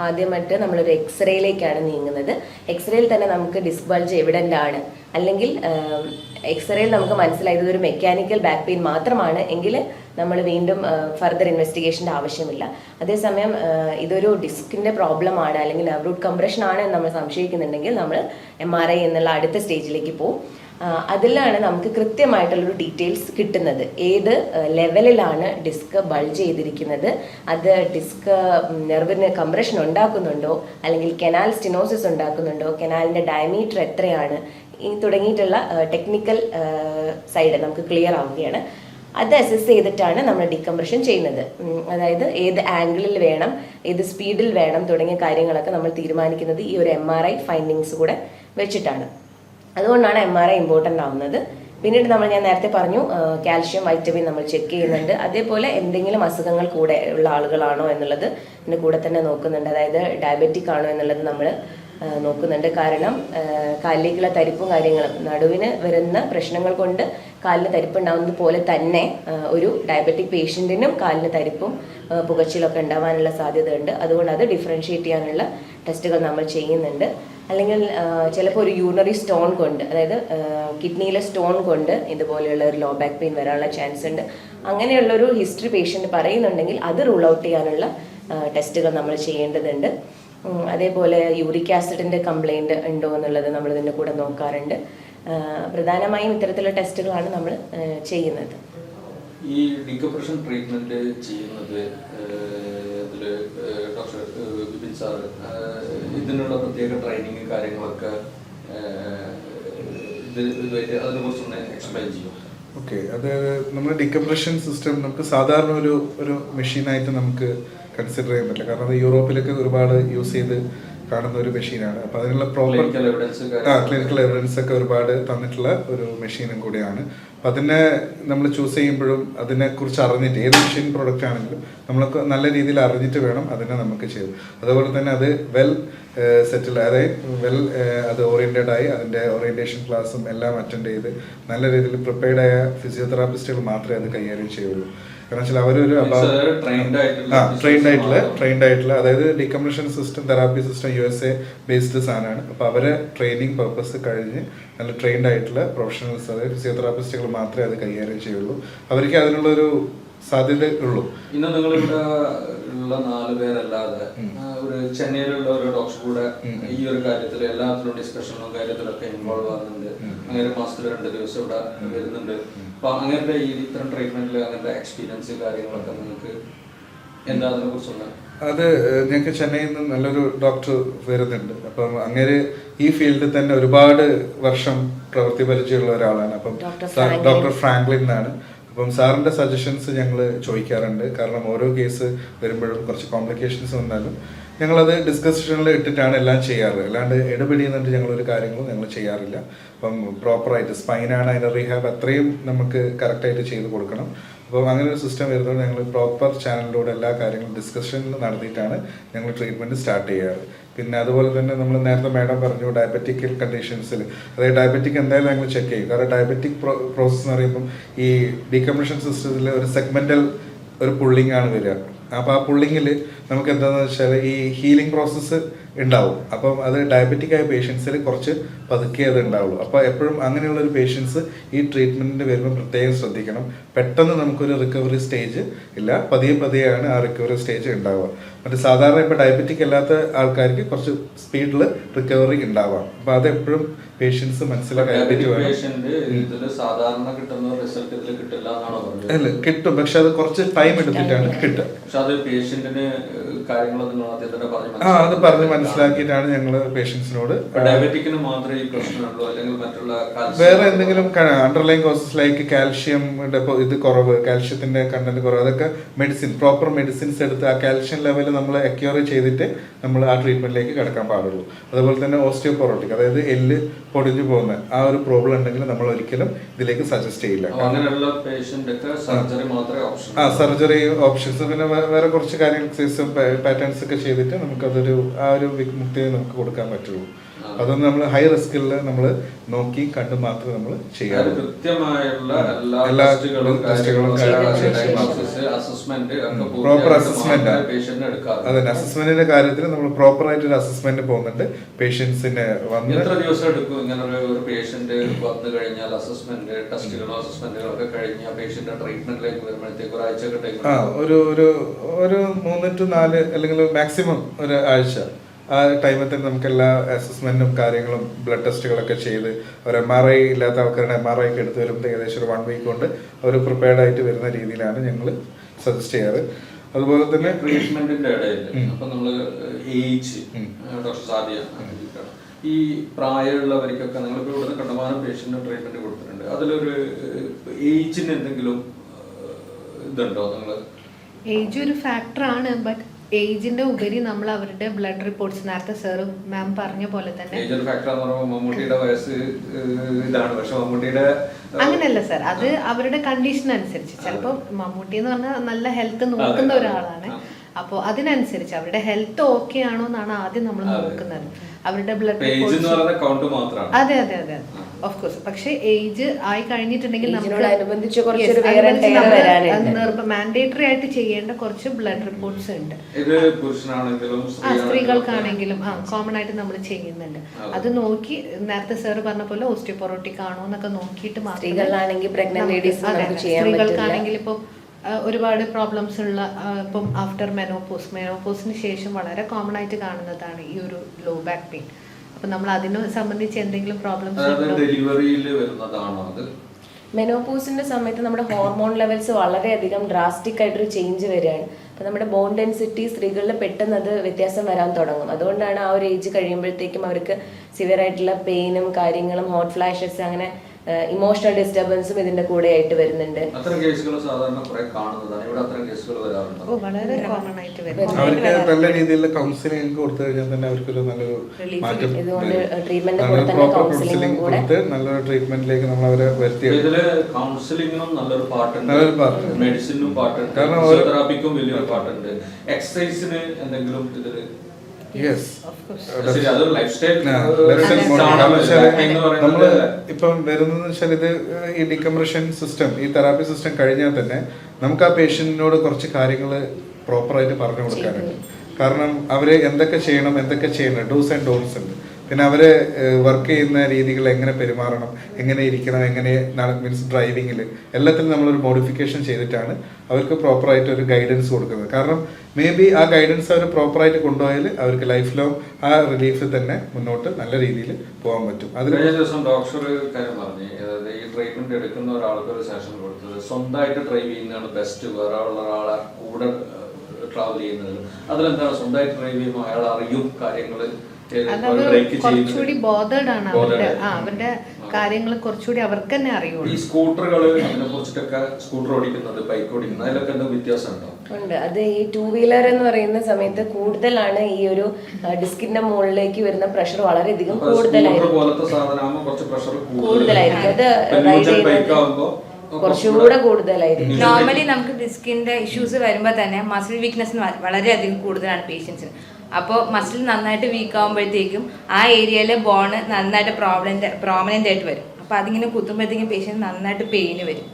ആദ്യമായിട്ട് നമ്മളൊരു എക്സ്റേയിലേക്കാണ് നീങ്ങുന്നത്. എക്സ്റേയിൽ തന്നെ നമുക്ക് ഡിസ്ബൾജ് എവിഡന്റ് ആണ്. അല്ലെങ്കിൽ എക്സ്റേയിൽ നമുക്ക് മനസ്സിലായത് ഒരു മെക്കാനിക്കൽ ബാക്ക് പെയിൻ മാത്രമാണ്. എങ്കിൽ നമ്മൾ വീണ്ടും ഫർദർ ഇൻവെസ്റ്റിഗേഷന്റെ ആവശ്യമില്ല. അതേസമയം ഇതൊരു ഡിസ്കിന്റെ പ്രോബ്ലം ആണ് അല്ലെങ്കിൽ റൂട്ട് കംപ്രഷൻ ആണ് എന്ന് നമ്മൾ സംശയിക്കുന്നുണ്ടെങ്കിൽ നമ്മൾ എം ആർ ഐ എന്നുള്ള അടുത്ത സ്റ്റേജിലേക്ക് പോകും അതിലാണ് നമുക്ക് കൃത്യമായിട്ടുള്ളൊരു ഡീറ്റെയിൽസ് കിട്ടുന്നത്. ഏത് ലെവലിലാണ് ഡിസ്ക് ബൾജ് ചെയ്തിരിക്കുന്നത്? അത് ഡിസ്ക് നെർവിന് കംപ്രഷൻ ഉണ്ടാക്കുന്നുണ്ടോ? അല്ലെങ്കിൽ കെനാൽ സ്റ്റിനോസിസ് ഉണ്ടാക്കുന്നുണ്ടോ? കെനാലിന്റെ ഡയമീറ്റർ എത്രയാണ്? തുടങ്ങിയിട്ടുള്ള ടെക്നിക്കൽ സൈഡ് നമുക്ക് ക്ലിയർ ആവുകയാണ്. അത് അസസ് ചെയ്തിട്ടാണ് നമ്മൾ ഡീകംപ്രഷൻ ചെയ്യുന്നത്. അതായത് ഏത് ആംഗിളിൽ വേണം ഏത് സ്പീഡിൽ വേണം തുടങ്ങിയ കാര്യങ്ങളൊക്കെ നമ്മൾ തീരുമാനിക്കുന്നത് ഈ ഒരു എം ആർ ഐ ഫൈൻഡിങ്സ് കൂടെ വെച്ചിട്ടാണ്. അതുകൊണ്ടാണ് എം ആർ ഐ ഇമ്പോർട്ടന്റ് ആവുന്നത്. പിന്നീട് നമ്മൾ ഞാൻ നേരത്തെ പറഞ്ഞു കാൽഷ്യം വൈറ്റമിൻ നമ്മൾ ചെക്ക് ചെയ്യുന്നുണ്ട്. അതേപോലെ എന്തെങ്കിലും അസുഖങ്ങൾ കൂടെ ഉള്ള ആളുകളാണോ എന്നുള്ളത് പിന്നെ കൂടെ തന്നെ നോക്കുന്നുണ്ട്. അതായത് ഡയബറ്റിക് ആണോ എന്നുള്ളത് നമ്മൾ നോക്കുന്നുണ്ട്. കാരണം കാലിലേക്കുള്ള തരിപ്പും കാര്യങ്ങളും നടുവിന് വരുന്ന പ്രശ്നങ്ങൾ കൊണ്ട് കാലിന് തരിപ്പുണ്ടാവുന്നത് പോലെ തന്നെ ഒരു ഡയബറ്റിക് പേഷ്യന്റിനും കാലിന് തരിപ്പും പുകച്ചിലൊക്കെ ഉണ്ടാവാനുള്ള സാധ്യത ഉണ്ട് അതുകൊണ്ട് അത് ഡിഫറൻഷ്യേറ്റ് ചെയ്യാനുള്ള ടെസ്റ്റുകൾ നമ്മൾ ചെയ്യുന്നുണ്ട്. അല്ലെങ്കിൽ ചിലപ്പോൾ ഒരു യൂണറി സ്റ്റോൺ കൊണ്ട് അതായത് കിഡ്നിയിലെ സ്റ്റോൺ കൊണ്ട് ഇതുപോലെയുള്ള ഒരു ലോ ബാക്ക് പെയിൻ വരാനുള്ള ചാൻസ് ഉണ്ട്. അങ്ങനെയുള്ള ഒരു ഹിസ്റ്ററി പേഷ്യന്റ് പറയുന്നുണ്ടെങ്കിൽ അത് റൂൾ ഔട്ട് ചെയ്യാനുള്ള ടെസ്റ്റുകൾ നമ്മൾ ചെയ്യേണ്ടതുണ്ട്. അതേപോലെ യൂറിക് ആസിഡിന്റെ കംപ്ലൈന്റ് ഉണ്ടോ എന്നുള്ളത് നമ്മൾ ഇതിന്റെ കൂടെ നോക്കാറുണ്ട്. പ്രധാനമായും ഇത്തരത്തിലുള്ള ടെസ്റ്റുകളാണ് നമ്മൾ ചെയ്യുന്നത്. ഈ ഡീകംപ്രഷൻ ട്രീറ്റ്മെന്റ് ചെയ്യുന്നത് ഇതിൽ ഡോക്ടർ സാർ ഇതിനുള്ള പ്രത്യേക ട്രെയിനിങ് കാര്യങ്ങളൊക്കെ അതിനെ കുറിച്ചൊന്ന് എക്സ്പ്ലെയിൻ ചെയ്യും ഓക്കെ അത് നമ്മുടെ ഡികംപ്രഷൻ സിസ്റ്റം നമുക്ക് സാധാരണ ഒരു ഒരു മെഷീനായിട്ട് നമുക്ക് കൺസിഡർ ചെയ്യാൻ പറ്റില്ല. കാരണം അത് യൂറോപ്പിലൊക്കെ ഒരുപാട് യൂസ് ചെയ്ത് കാണുന്ന ഒരു മെഷീനാണ് അപ്പോൾ അതിനുള്ള പ്രോപ്പർ ആ. ക്ലിനിക്കൽ എവിഡൻസ് ഒക്കെ ഒരുപാട് തന്നിട്ടുള്ള ഒരു മെഷീനും കൂടിയാണ്. അപ്പം അതിനെ നമ്മൾ ചൂസ് ചെയ്യുമ്പോഴും അതിനെക്കുറിച്ച് അറിഞ്ഞിട്ട് ഏത് മെഷീൻ പ്രൊഡക്റ്റ് ആണെങ്കിലും നമ്മൾക്ക് നല്ല രീതിയിൽ അറിഞ്ഞിട്ട് വേണം അതിനെ നമുക്ക് ചെയ്ത്. അതുപോലെ തന്നെ അത് വെൽ സെറ്റിൽ അതായത് വെൽ അത് ഓറിയന്റഡ് ആയി അതിന്റെ ഓറിയന്റേഷൻ ക്ലാസ്സും എല്ലാം അറ്റൻഡ് ചെയ്ത് നല്ല രീതിയിൽ പ്രിപ്പയർഡ് ആയ ഫിസിയോതെറാപ്പിസ്റ്റുകൾ മാത്രമേ അത് കൈകാര്യം ചെയ്യുള്ളൂ. കാരണം വെച്ചാൽ അവരൊരു ആ ട്രെയിൻഡ് ആയിട്ടുള്ള ട്രെയിൻഡ് ആയിട്ടുള്ള അതായത് decompression system therapy system U S A based സാധനമാണ്. അപ്പോൾ അവരെ ട്രെയിനിങ് പർപ്പസ് കഴിഞ്ഞ് നല്ല ട്രെയിൻഡ് ആയിട്ടുള്ള പ്രൊഫഷണൽസ് അതായത് ഫിസിയോതെറാപ്പിസ്റ്റുകൾ മാത്രമേ അത് കൈകാര്യം ചെയ്യുള്ളൂ. അവർക്ക് അതിനുള്ളൊരു സാധ്യത ഉള്ളൂ. ഇന്ന് നിങ്ങൾ ഇവിടെ ഉള്ള നാല് പേരല്ലാതെ ഒരു ചെന്നൈയിലുള്ള ഒരു ഡോക്ടർ കൂടെ ഈ ഒരു കാര്യത്തിൽ എല്ലാത്തിലും ഡിസ്കഷനിലും കാര്യത്തിലൊക്കെ ഇൻവോൾവ് ആകുന്നുണ്ട് അങ്ങനെ മാസത്തിൽ രണ്ട് ദിവസം ഇവിടെ വരുന്നുണ്ട്. അപ്പൊ അങ്ങനത്തെ ഈ ഇത്തരം ട്രീറ്റ്മെന്റിൽ അങ്ങനത്തെ എക്സ്പീരിയൻസ് കാര്യങ്ങളൊക്കെ നിങ്ങൾക്ക് എന്താ അതിനെ അത് ഞങ്ങൾക്ക് ചെന്നൈയിൽ നിന്ന് നല്ലൊരു ഡോക്ടർ വരുന്നുണ്ട്. അപ്പം അങ്ങനെ ഈ ഫീൽഡിൽ തന്നെ ഒരുപാട് വർഷം പ്രവൃത്തി പരിചയമുള്ള ഒരാളാണ്. അപ്പം ഡോക്ടർ ഫ്രാങ്ക്ലിൻ. Doctor Franklin. എന്നാണ്. അപ്പം സാറിന്റെ സജഷൻസ് ഞങ്ങൾ ചോദിക്കാറുണ്ട്. കാരണം ഓരോ കേസ് വരുമ്പോഴും കുറച്ച് കോംപ്ലിക്കേഷൻസ് വന്നാലും ഞങ്ങളത് ഡിസ്കഷനിൽ ഇട്ടിട്ടാണ് എല്ലാം ചെയ്യാറ്. അല്ലാണ്ട് ഇടപെടി എന്നിട്ട് ഞങ്ങളൊരു കാര്യങ്ങളും ഞങ്ങൾ ചെയ്യാറില്ല. അപ്പം പ്രോപ്പറായിട്ട് സ്പൈനാണ് അതിന്റെ റീഹാബ് അത്രയും നമുക്ക് കറക്റ്റായിട്ട് ചെയ്ത് കൊടുക്കണം. അപ്പോൾ അങ്ങനെ ഒരു സിസ്റ്റം വരുന്നത് ഞങ്ങൾ പ്രോപ്പർ ചാനലിലൂടെ എല്ലാ കാര്യങ്ങളും ഡിസ്കഷനിൽ നടത്തിയിട്ടാണ് ഞങ്ങൾ ട്രീറ്റ്മെന്റ് സ്റ്റാർട്ട് ചെയ്യാറ്. പിന്നെ അതുപോലെ തന്നെ നമ്മൾ നേരത്തെ മാഡം പറഞ്ഞു ഡയബറ്റിക് കണ്ടീഷൻസിൽ അതായത് ഡയബറ്റിക് എന്തായാലും ഞങ്ങൾ ചെക്ക് ചെയ്യും. കാരണം ഡയബറ്റിക് പ്രോസസ്സ് എന്ന് പറയുമ്പം ഈ ഡീകംപ്രഷൻ സിസ്റ്റത്തിൽ ഒരു സെഗ്മെന്റൽ ഒരു പുള്ളിങ് ആണ് വരിക. അപ്പോൾ ആ പുള്ളിങ്ങിൽ നമുക്ക് എന്താണെന്ന് വെച്ചാൽ ഈ ഹീലിംഗ് പ്രോസസ്സ് ഉണ്ടാവും. അപ്പം അത് ഡയബറ്റിക് ആയ പേഷ്യൻസിൽ കുറച്ച് പതുക്കെ അത് ഉണ്ടാവുള്ളൂ. അപ്പോൾ എപ്പോഴും അങ്ങനെയുള്ള ഒരു പേഷ്യൻസ് ഈ ട്രീറ്റ്മെന്റിന് വരുമ്പോൾ പ്രത്യേകം ശ്രദ്ധിക്കണം. പെട്ടെന്ന് നമുക്കൊരു റിക്കവറി സ്റ്റേജ് ഇല്ല. പതിയെ പതിയെയാണ് ആ റിക്കവറി സ്റ്റേജ് ഉണ്ടാവുക. മറ്റേ സാധാരണ ഇപ്പോൾ ഡയബറ്റിക് അല്ലാത്ത ആൾക്കാർക്ക് കുറച്ച് സ്പീഡിൽ റിക്കവറി ഉണ്ടാവാം. അപ്പോൾ അതെപ്പോഴും പേഷ്യൻസ് മനസ്സിലാക്കാൻ അല്ല കിട്ടും. പക്ഷെ അത് കുറച്ച് ടൈം എടുത്തിട്ടാണ് കിട്ടുക. ആ അത് പറഞ്ഞ് മനസ്സിലാക്കിയിട്ടാണ് ഞങ്ങൾ പേഷ്യൻസിനോട് ഡയബറ്റിക്കിന് മാത്രമേ ഈ പ്രശ്നമുള്ളൂ അല്ലെങ്കിൽ മറ്റുള്ള വേറെ എന്തെങ്കിലും അണ്ടർലൈൻ കോസസ് ലൈക്ക് കാൽഷ്യം ഇത് കുറവ് കാൽഷ്യത്തിന്റെ കണ്ടന്റ് കുറവ് അതൊക്കെ മെഡിസിൻ പ്രോപ്പർ മെഡിസിൻസ് എടുത്ത് ആ കാൽഷ്യം ലെവൽ നമ്മൾ അക്യൂർ ചെയ്തിട്ട് നമ്മൾ ആ ട്രീറ്റ്മെന്റിലേക്ക് കിടക്കാൻ പാടുള്ളൂ. അതുപോലെ തന്നെ ഓസ്റ്റിയോപൊറോട്ടിക് അതായത് എല്ല് പൊടിഞ്ഞു പോകുന്ന ആ ഒരു പ്രോബ്ലം ഉണ്ടെങ്കിൽ നമ്മൾ ഒരിക്കലും ഇതിലേക്ക് സജസ്റ്റ് ചെയ്യില്ല. അങ്ങനെയുള്ള പേഷ്യന്റ് സർജറി മാത്രമേ ഓപ്ഷൻ ആ സർജറി ഓപ്ഷൻസ് പിന്നെ വേറെ കുറച്ച് കാര്യങ്ങൾ പാറ്റേൺസ് ഒക്കെ ചെയ്തിട്ട് നമുക്കതൊരു ആ ഒരു വിമുക്തി നമുക്ക് കൊടുക്കാൻ പറ്റുള്ളൂ. അതൊന്നും നമ്മൾ ഹൈ റിസ്കിൽ നമ്മൾ നോക്കി കണ്ട് മാത്രമേ നമ്മൾ ചെയ്യാറ്. കൃത്യമായുള്ള എല്ലാ ടെസ്റ്റുകളും പ്രോപ്പർ അസസ്മെന്റ് അതെ അസസ്മെന്റിന്റെ കാര്യത്തിൽ നമ്മൾ പ്രോപ്പർ ആയിട്ട് ഒരു അസസ്മെന്റ് പോകുന്നുണ്ട്. പേഷ്യൻസിന് വന്ന് എത്ര ദിവസം എടുക്കും? ഇങ്ങനെ ഒരു പേഷ്യന്റ് വന്നു കഴിഞ്ഞാൽ അസസ്മെന്റ് ടെസ്റ്റുകളോ അസസ്മെന്റുകളോ ഒക്കെ കഴിഞ്ഞ പേഷ്യന്റ് ട്രീറ്റ്മെന്റിലേക്ക് വരുമ്പോഴത്തേക്ക് ഒരാഴ്ച ഒരു ഒരു ഒരു മൂന്ന് ടു നാല് അല്ലെങ്കിൽ മാക്സിമം ഒരു ആഴ്ച. ആ ടൈമിൽ തന്നെ നമുക്ക് എല്ലാ അസസ്മെന്റും കാര്യങ്ങളും ബ്ലഡ് ടെസ്റ്റുകളൊക്കെ ചെയ്ത് ഒരു എം ആർ ഐ ഇല്ലാത്ത ആൾക്കാരുടെ എം ആർ ഐ ഒക്കെ എടുത്ത് വരുമ്പോൾ ഏകദേശം ഒരു വൺ വീക്ക് കൊണ്ട് അവർ പ്രിപ്പയർഡ് ആയിട്ട് വരുന്ന രീതിയിലാണ് ഞങ്ങൾ സജസ്റ്റ് ചെയ്യാറ് അതുപോലെ തന്നെ ട്രീറ്റ്മെന്റിന്റെ ഇടയിൽ. അപ്പൊ നമ്മൾ ഏജ്. ഡോക്ടർ സാദിയ. ഈ പ്രായമുള്ളവർക്കൊക്കെ നിങ്ങളിപ്പോൾ ഇവിടുന്ന് കണ്ടമാനം പേഷ്യന്റിന് ട്രീറ്റ്മെന്റ് കൊടുത്തിട്ടുണ്ട് അതിലൊരു ഏജിന് എന്തെങ്കിലും ഇതുണ്ടോ നിങ്ങൾ ഏജ് ഒരു ഫാക്ടറാണ് ബട്ട് ഏജിന്റെ ഉപരി നമ്മൾ അവരുടെ ബ്ലഡ് റിപ്പോർട്ട്സ് നേരത്തെ സാറും മാം പറഞ്ഞ പോലെ തന്നെ ഏജ് ഫാക്ടർ എന്ന് പറയുമ്പോൾ മമ്മൂട്ടിയുടെ വയസ്സ് ഇതാണ്. പക്ഷെ മമ്മൂട്ടിയുടെ അങ്ങനെയല്ല സാർ അത് അവരുടെ കണ്ടീഷൻ അനുസരിച്ച്. ചിലപ്പോൾ മമ്മൂട്ടി എന്ന് പറഞ്ഞാൽ നല്ല ഹെൽത്ത് നോക്കുന്ന ഒരാളാണ്. അപ്പോ അപ്പോൾ അതിനനുസരിച്ച് അവരുടെ ഹെൽത്ത് ഓക്കെ ആണോ എന്നാണ് ആദ്യം നമ്മൾ നോക്കുന്നത്. അവരുടെ ബ്ലഡ് അതെ അതെ അതെ ഓഫ് കോഴ്സ് പക്ഷേ ഏജ് ആയി കഴിഞ്ഞിട്ടുണ്ടെങ്കിൽ മാൻഡേറ്ററി ആയിട്ട് ചെയ്യേണ്ട കുറച്ച് ബ്ലഡ് റിപ്പോർട്ട്സ് ഉണ്ട്. ഇത് പുരുഷനാണെങ്കിലും ആ സ്ത്രീകൾക്കാണെങ്കിലും ആ കോമൺ ആയിട്ട് നമ്മൾ ചെയ്യുന്നുണ്ട്. അത്. നോക്കി നേരത്തെ സാർ പറഞ്ഞ പോലെ ഓസ്റ്റിയോപൊറോട്ടിക് ആണോ എന്നൊക്കെ നോക്കിയിട്ട്. സ്ത്രീകൾക്കാണെങ്കിൽ ഇപ്പൊ ഒരുപാട് പ്രോബ്ലംസ് ഉള്ള ഇപ്പം ആഫ്റ്റർ മെനോപോസ് മെനോപോസിന് ശേഷം വളരെ കോമൺ ആയിട്ട് കാണുന്നതാണ് ഈ ഒരു ലോ ബാക്ക് പെയിൻ അപ്പൊ നമ്മൾ അതിനെ സംബന്ധിച്ച് എന്തെങ്കിലും പ്രോബ്ലംസ് ഡെലിവറിയിൽ വരുന്നതാണോ അത്? മെനോപോസിന്റെ സമയത്ത് നമ്മുടെ ഹോർമോൺ ലെവൽസ് വളരെയധികം ഡ്രാസ്റ്റിക് ആയിട്ടൊരു ചേഞ്ച് വരികയാണ്. അപ്പൊ നമ്മുടെ ബോൺ ഡെൻസിറ്റി സ്ത്രീകളിൽ പെട്ടെന്ന് അത് വ്യത്യാസം വരാൻ തുടങ്ങും. അതുകൊണ്ടാണ് ആ ഒരു ഏജ് കഴിയുമ്പോഴത്തേക്കും അവർക്ക് സിവിയർ ആയിട്ടുള്ള പെയിനും കാര്യങ്ങളും ഹോട്ട് ഫ്ലാഷസ് അങ്ങനെ ഇമോഷണൽ ഡിസ്റ്റർബൻസും ഇതിന്റെ കൂടെ ആയിട്ട് വരുന്നുണ്ട്. അത്തരം കേസുകൾ സാധാരണ കുറെ കാണുന്നതാണ്. ഇവിടെ അത്തരം കേസുകൾ വരാറുണ്ടോ. ഓ വളരെ കോമൺ ആയിട്ട് വരും അവർക്ക് നല്ല കൗൺസിലിംഗ് കൊടുത്തു കഴിഞ്ഞാൽ തന്നെ അവർക്കൊരു നല്ലൊരു Relief മാറ്റം ഇതുകൊണ്ട് ട്രീറ്റ്മെന്റ് treatment നല്ലൊരു കൂടെ തന്നെ. കൊടുത്ത് ട്രീറ്റ്മെന്റിലേക്ക് നമ്മൾ അവരെ ഇതിൽ കൗൺസിലിംഗിനും നല്ലൊരു പാട്ടുണ്ട്. നല്ലൊരു പാട്ടുണ്ട്. മെഡിസിനും പാട്ടുണ്ട്. കാരണം ഒരു- ഫിസിയോതെറാപ്പിക്കും വലിയൊരു പാട്ടുണ്ട്. എക്സസൈസിന് എന്തെങ്കിലും ഇതിൽ യെസ് സ്റ്റൈൽ നമ്മൾ ഇപ്പം വരുന്നത് വെച്ചാൽ ഇത് ഈ ഡികംപ്രഷൻ സിസ്റ്റം ഈ തെറാപ്പി സിസ്റ്റം കഴിഞ്ഞാൽ തന്നെ നമുക്ക് ആ പേഷ്യന്റിനോട് കുറച്ച് കാര്യങ്ങൾ പ്രോപ്പറായിട്ട് പറഞ്ഞു കൊടുക്കാനുണ്ട് കാരണം അവർ എന്തൊക്കെ ചെയ്യണം എന്തൊക്കെ ചെയ്യണം ഡൂസ് ആൻഡ് ഡോൺസ് ഉണ്ട്. പിന്നെ അവർ വർക്ക് ചെയ്യുന്ന രീതികൾ എങ്ങനെ പെരുമാറണം എങ്ങനെ ഇരിക്കണം എങ്ങനെ മീൻസ് ഡ്രൈവിങ്ങിൽ എല്ലാത്തിലും നമ്മളൊരു മോഡിഫിക്കേഷൻ ചെയ്തിട്ടാണ് അവർക്ക് പ്രോപ്പറായിട്ട് ഒരു ഗൈഡൻസ് കൊടുക്കുന്നത്. കാരണം മേ ബി ആ ഗൈഡൻസ് അവർ പ്രോപ്പറായിട്ട് കൊണ്ടുപോയാൽ അവർക്ക് ലൈഫ് ലോങ് ആ റിലീഫിൽ തന്നെ മുന്നോട്ട് നല്ല രീതിയിൽ പോകാൻ പറ്റും. അതിന് ദിവസം ഡോക്ടർ കാര്യം പറഞ്ഞു അതായത് ഈ ട്രീറ്റ്മെന്റ് എടുക്കുന്ന ഒരാൾക്ക് ഒരു സെഷൻ കൊടുത്തത് സ്വന്തമായിട്ട് ഡ്രൈവ് ചെയ്യുന്നതാണ് ബെസ്റ്റ് വേറെ ഉള്ള ഒരാളെ കൂടെ ട്രാവൽ ചെയ്യുന്നത് അതിലെന്താണ്? സ്വന്തമായിട്ട് ഡ്രൈവ് ചെയ്യുമ്പോൾ അയാൾ അറിയും കാര്യങ്ങൾ കുറച്ചുകൂടി ബോധേഡ് ആണ് അവരുടെ അവരുടെ കാര്യങ്ങൾ കുറച്ചുകൂടി അവർക്ക് തന്നെ ഈ അറിയുള്ളൂ സ്കൂട്ടറുകൾ അതിനെ കുറിച്ചിട്ടൊക്കെ സ്കൂട്ടർ ഓടിക്കുന്നത് ബൈക്ക് ഓടിക്കുന്നത് അതിലൊക്കെ എന്താ വ്യത്യാസം ഉണ്ടോ. ഉണ്ട് അത് ഈ ടൂ വീലർ എന്ന് പറയുന്ന സമയത്ത് കൂടുതലാണ് ഈ ഒരു ഡിസ്കിന്റെ മുകളിലേക്ക് വരുന്ന പ്രഷർ വളരെയധികം കൂടുതലായിരിക്കും. പോലത്തെ സാധനമാകുമ്പോൾ കുറച്ച് പ്രഷർ കൂടുതലായിരിക്കും. അത് റൈഡ് ബൈക്ക് ചെയ്യുന്നത് കുറച്ചുകൂടെ കൂടുതലായിരിക്കും. നോർമലി നമുക്ക് ഡിസ്കിന്റെ ഇഷ്യൂസ് വരുമ്പോൾ തന്നെ മസിൽ വീക്ക്നെസ് വളരെയധികം കൂടുതലാണ് പേഷ്യൻസിന് അപ്പോൾ മസിൽ നന്നായിട്ട് വീക്ക് ആകുമ്പോഴത്തേക്കും ആ ഏരിയയിലെ ബോണ് നന്നായിട്ട് പ്രോബ്ലന്റ് പ്രോമിനന്റ് ആയിട്ട് വരും. അപ്പോൾ അതിങ്ങനെ കുത്തുമ്പോഴത്തേക്കും പേഷ്യന്റ് നന്നായിട്ട് പെയിന് വരും.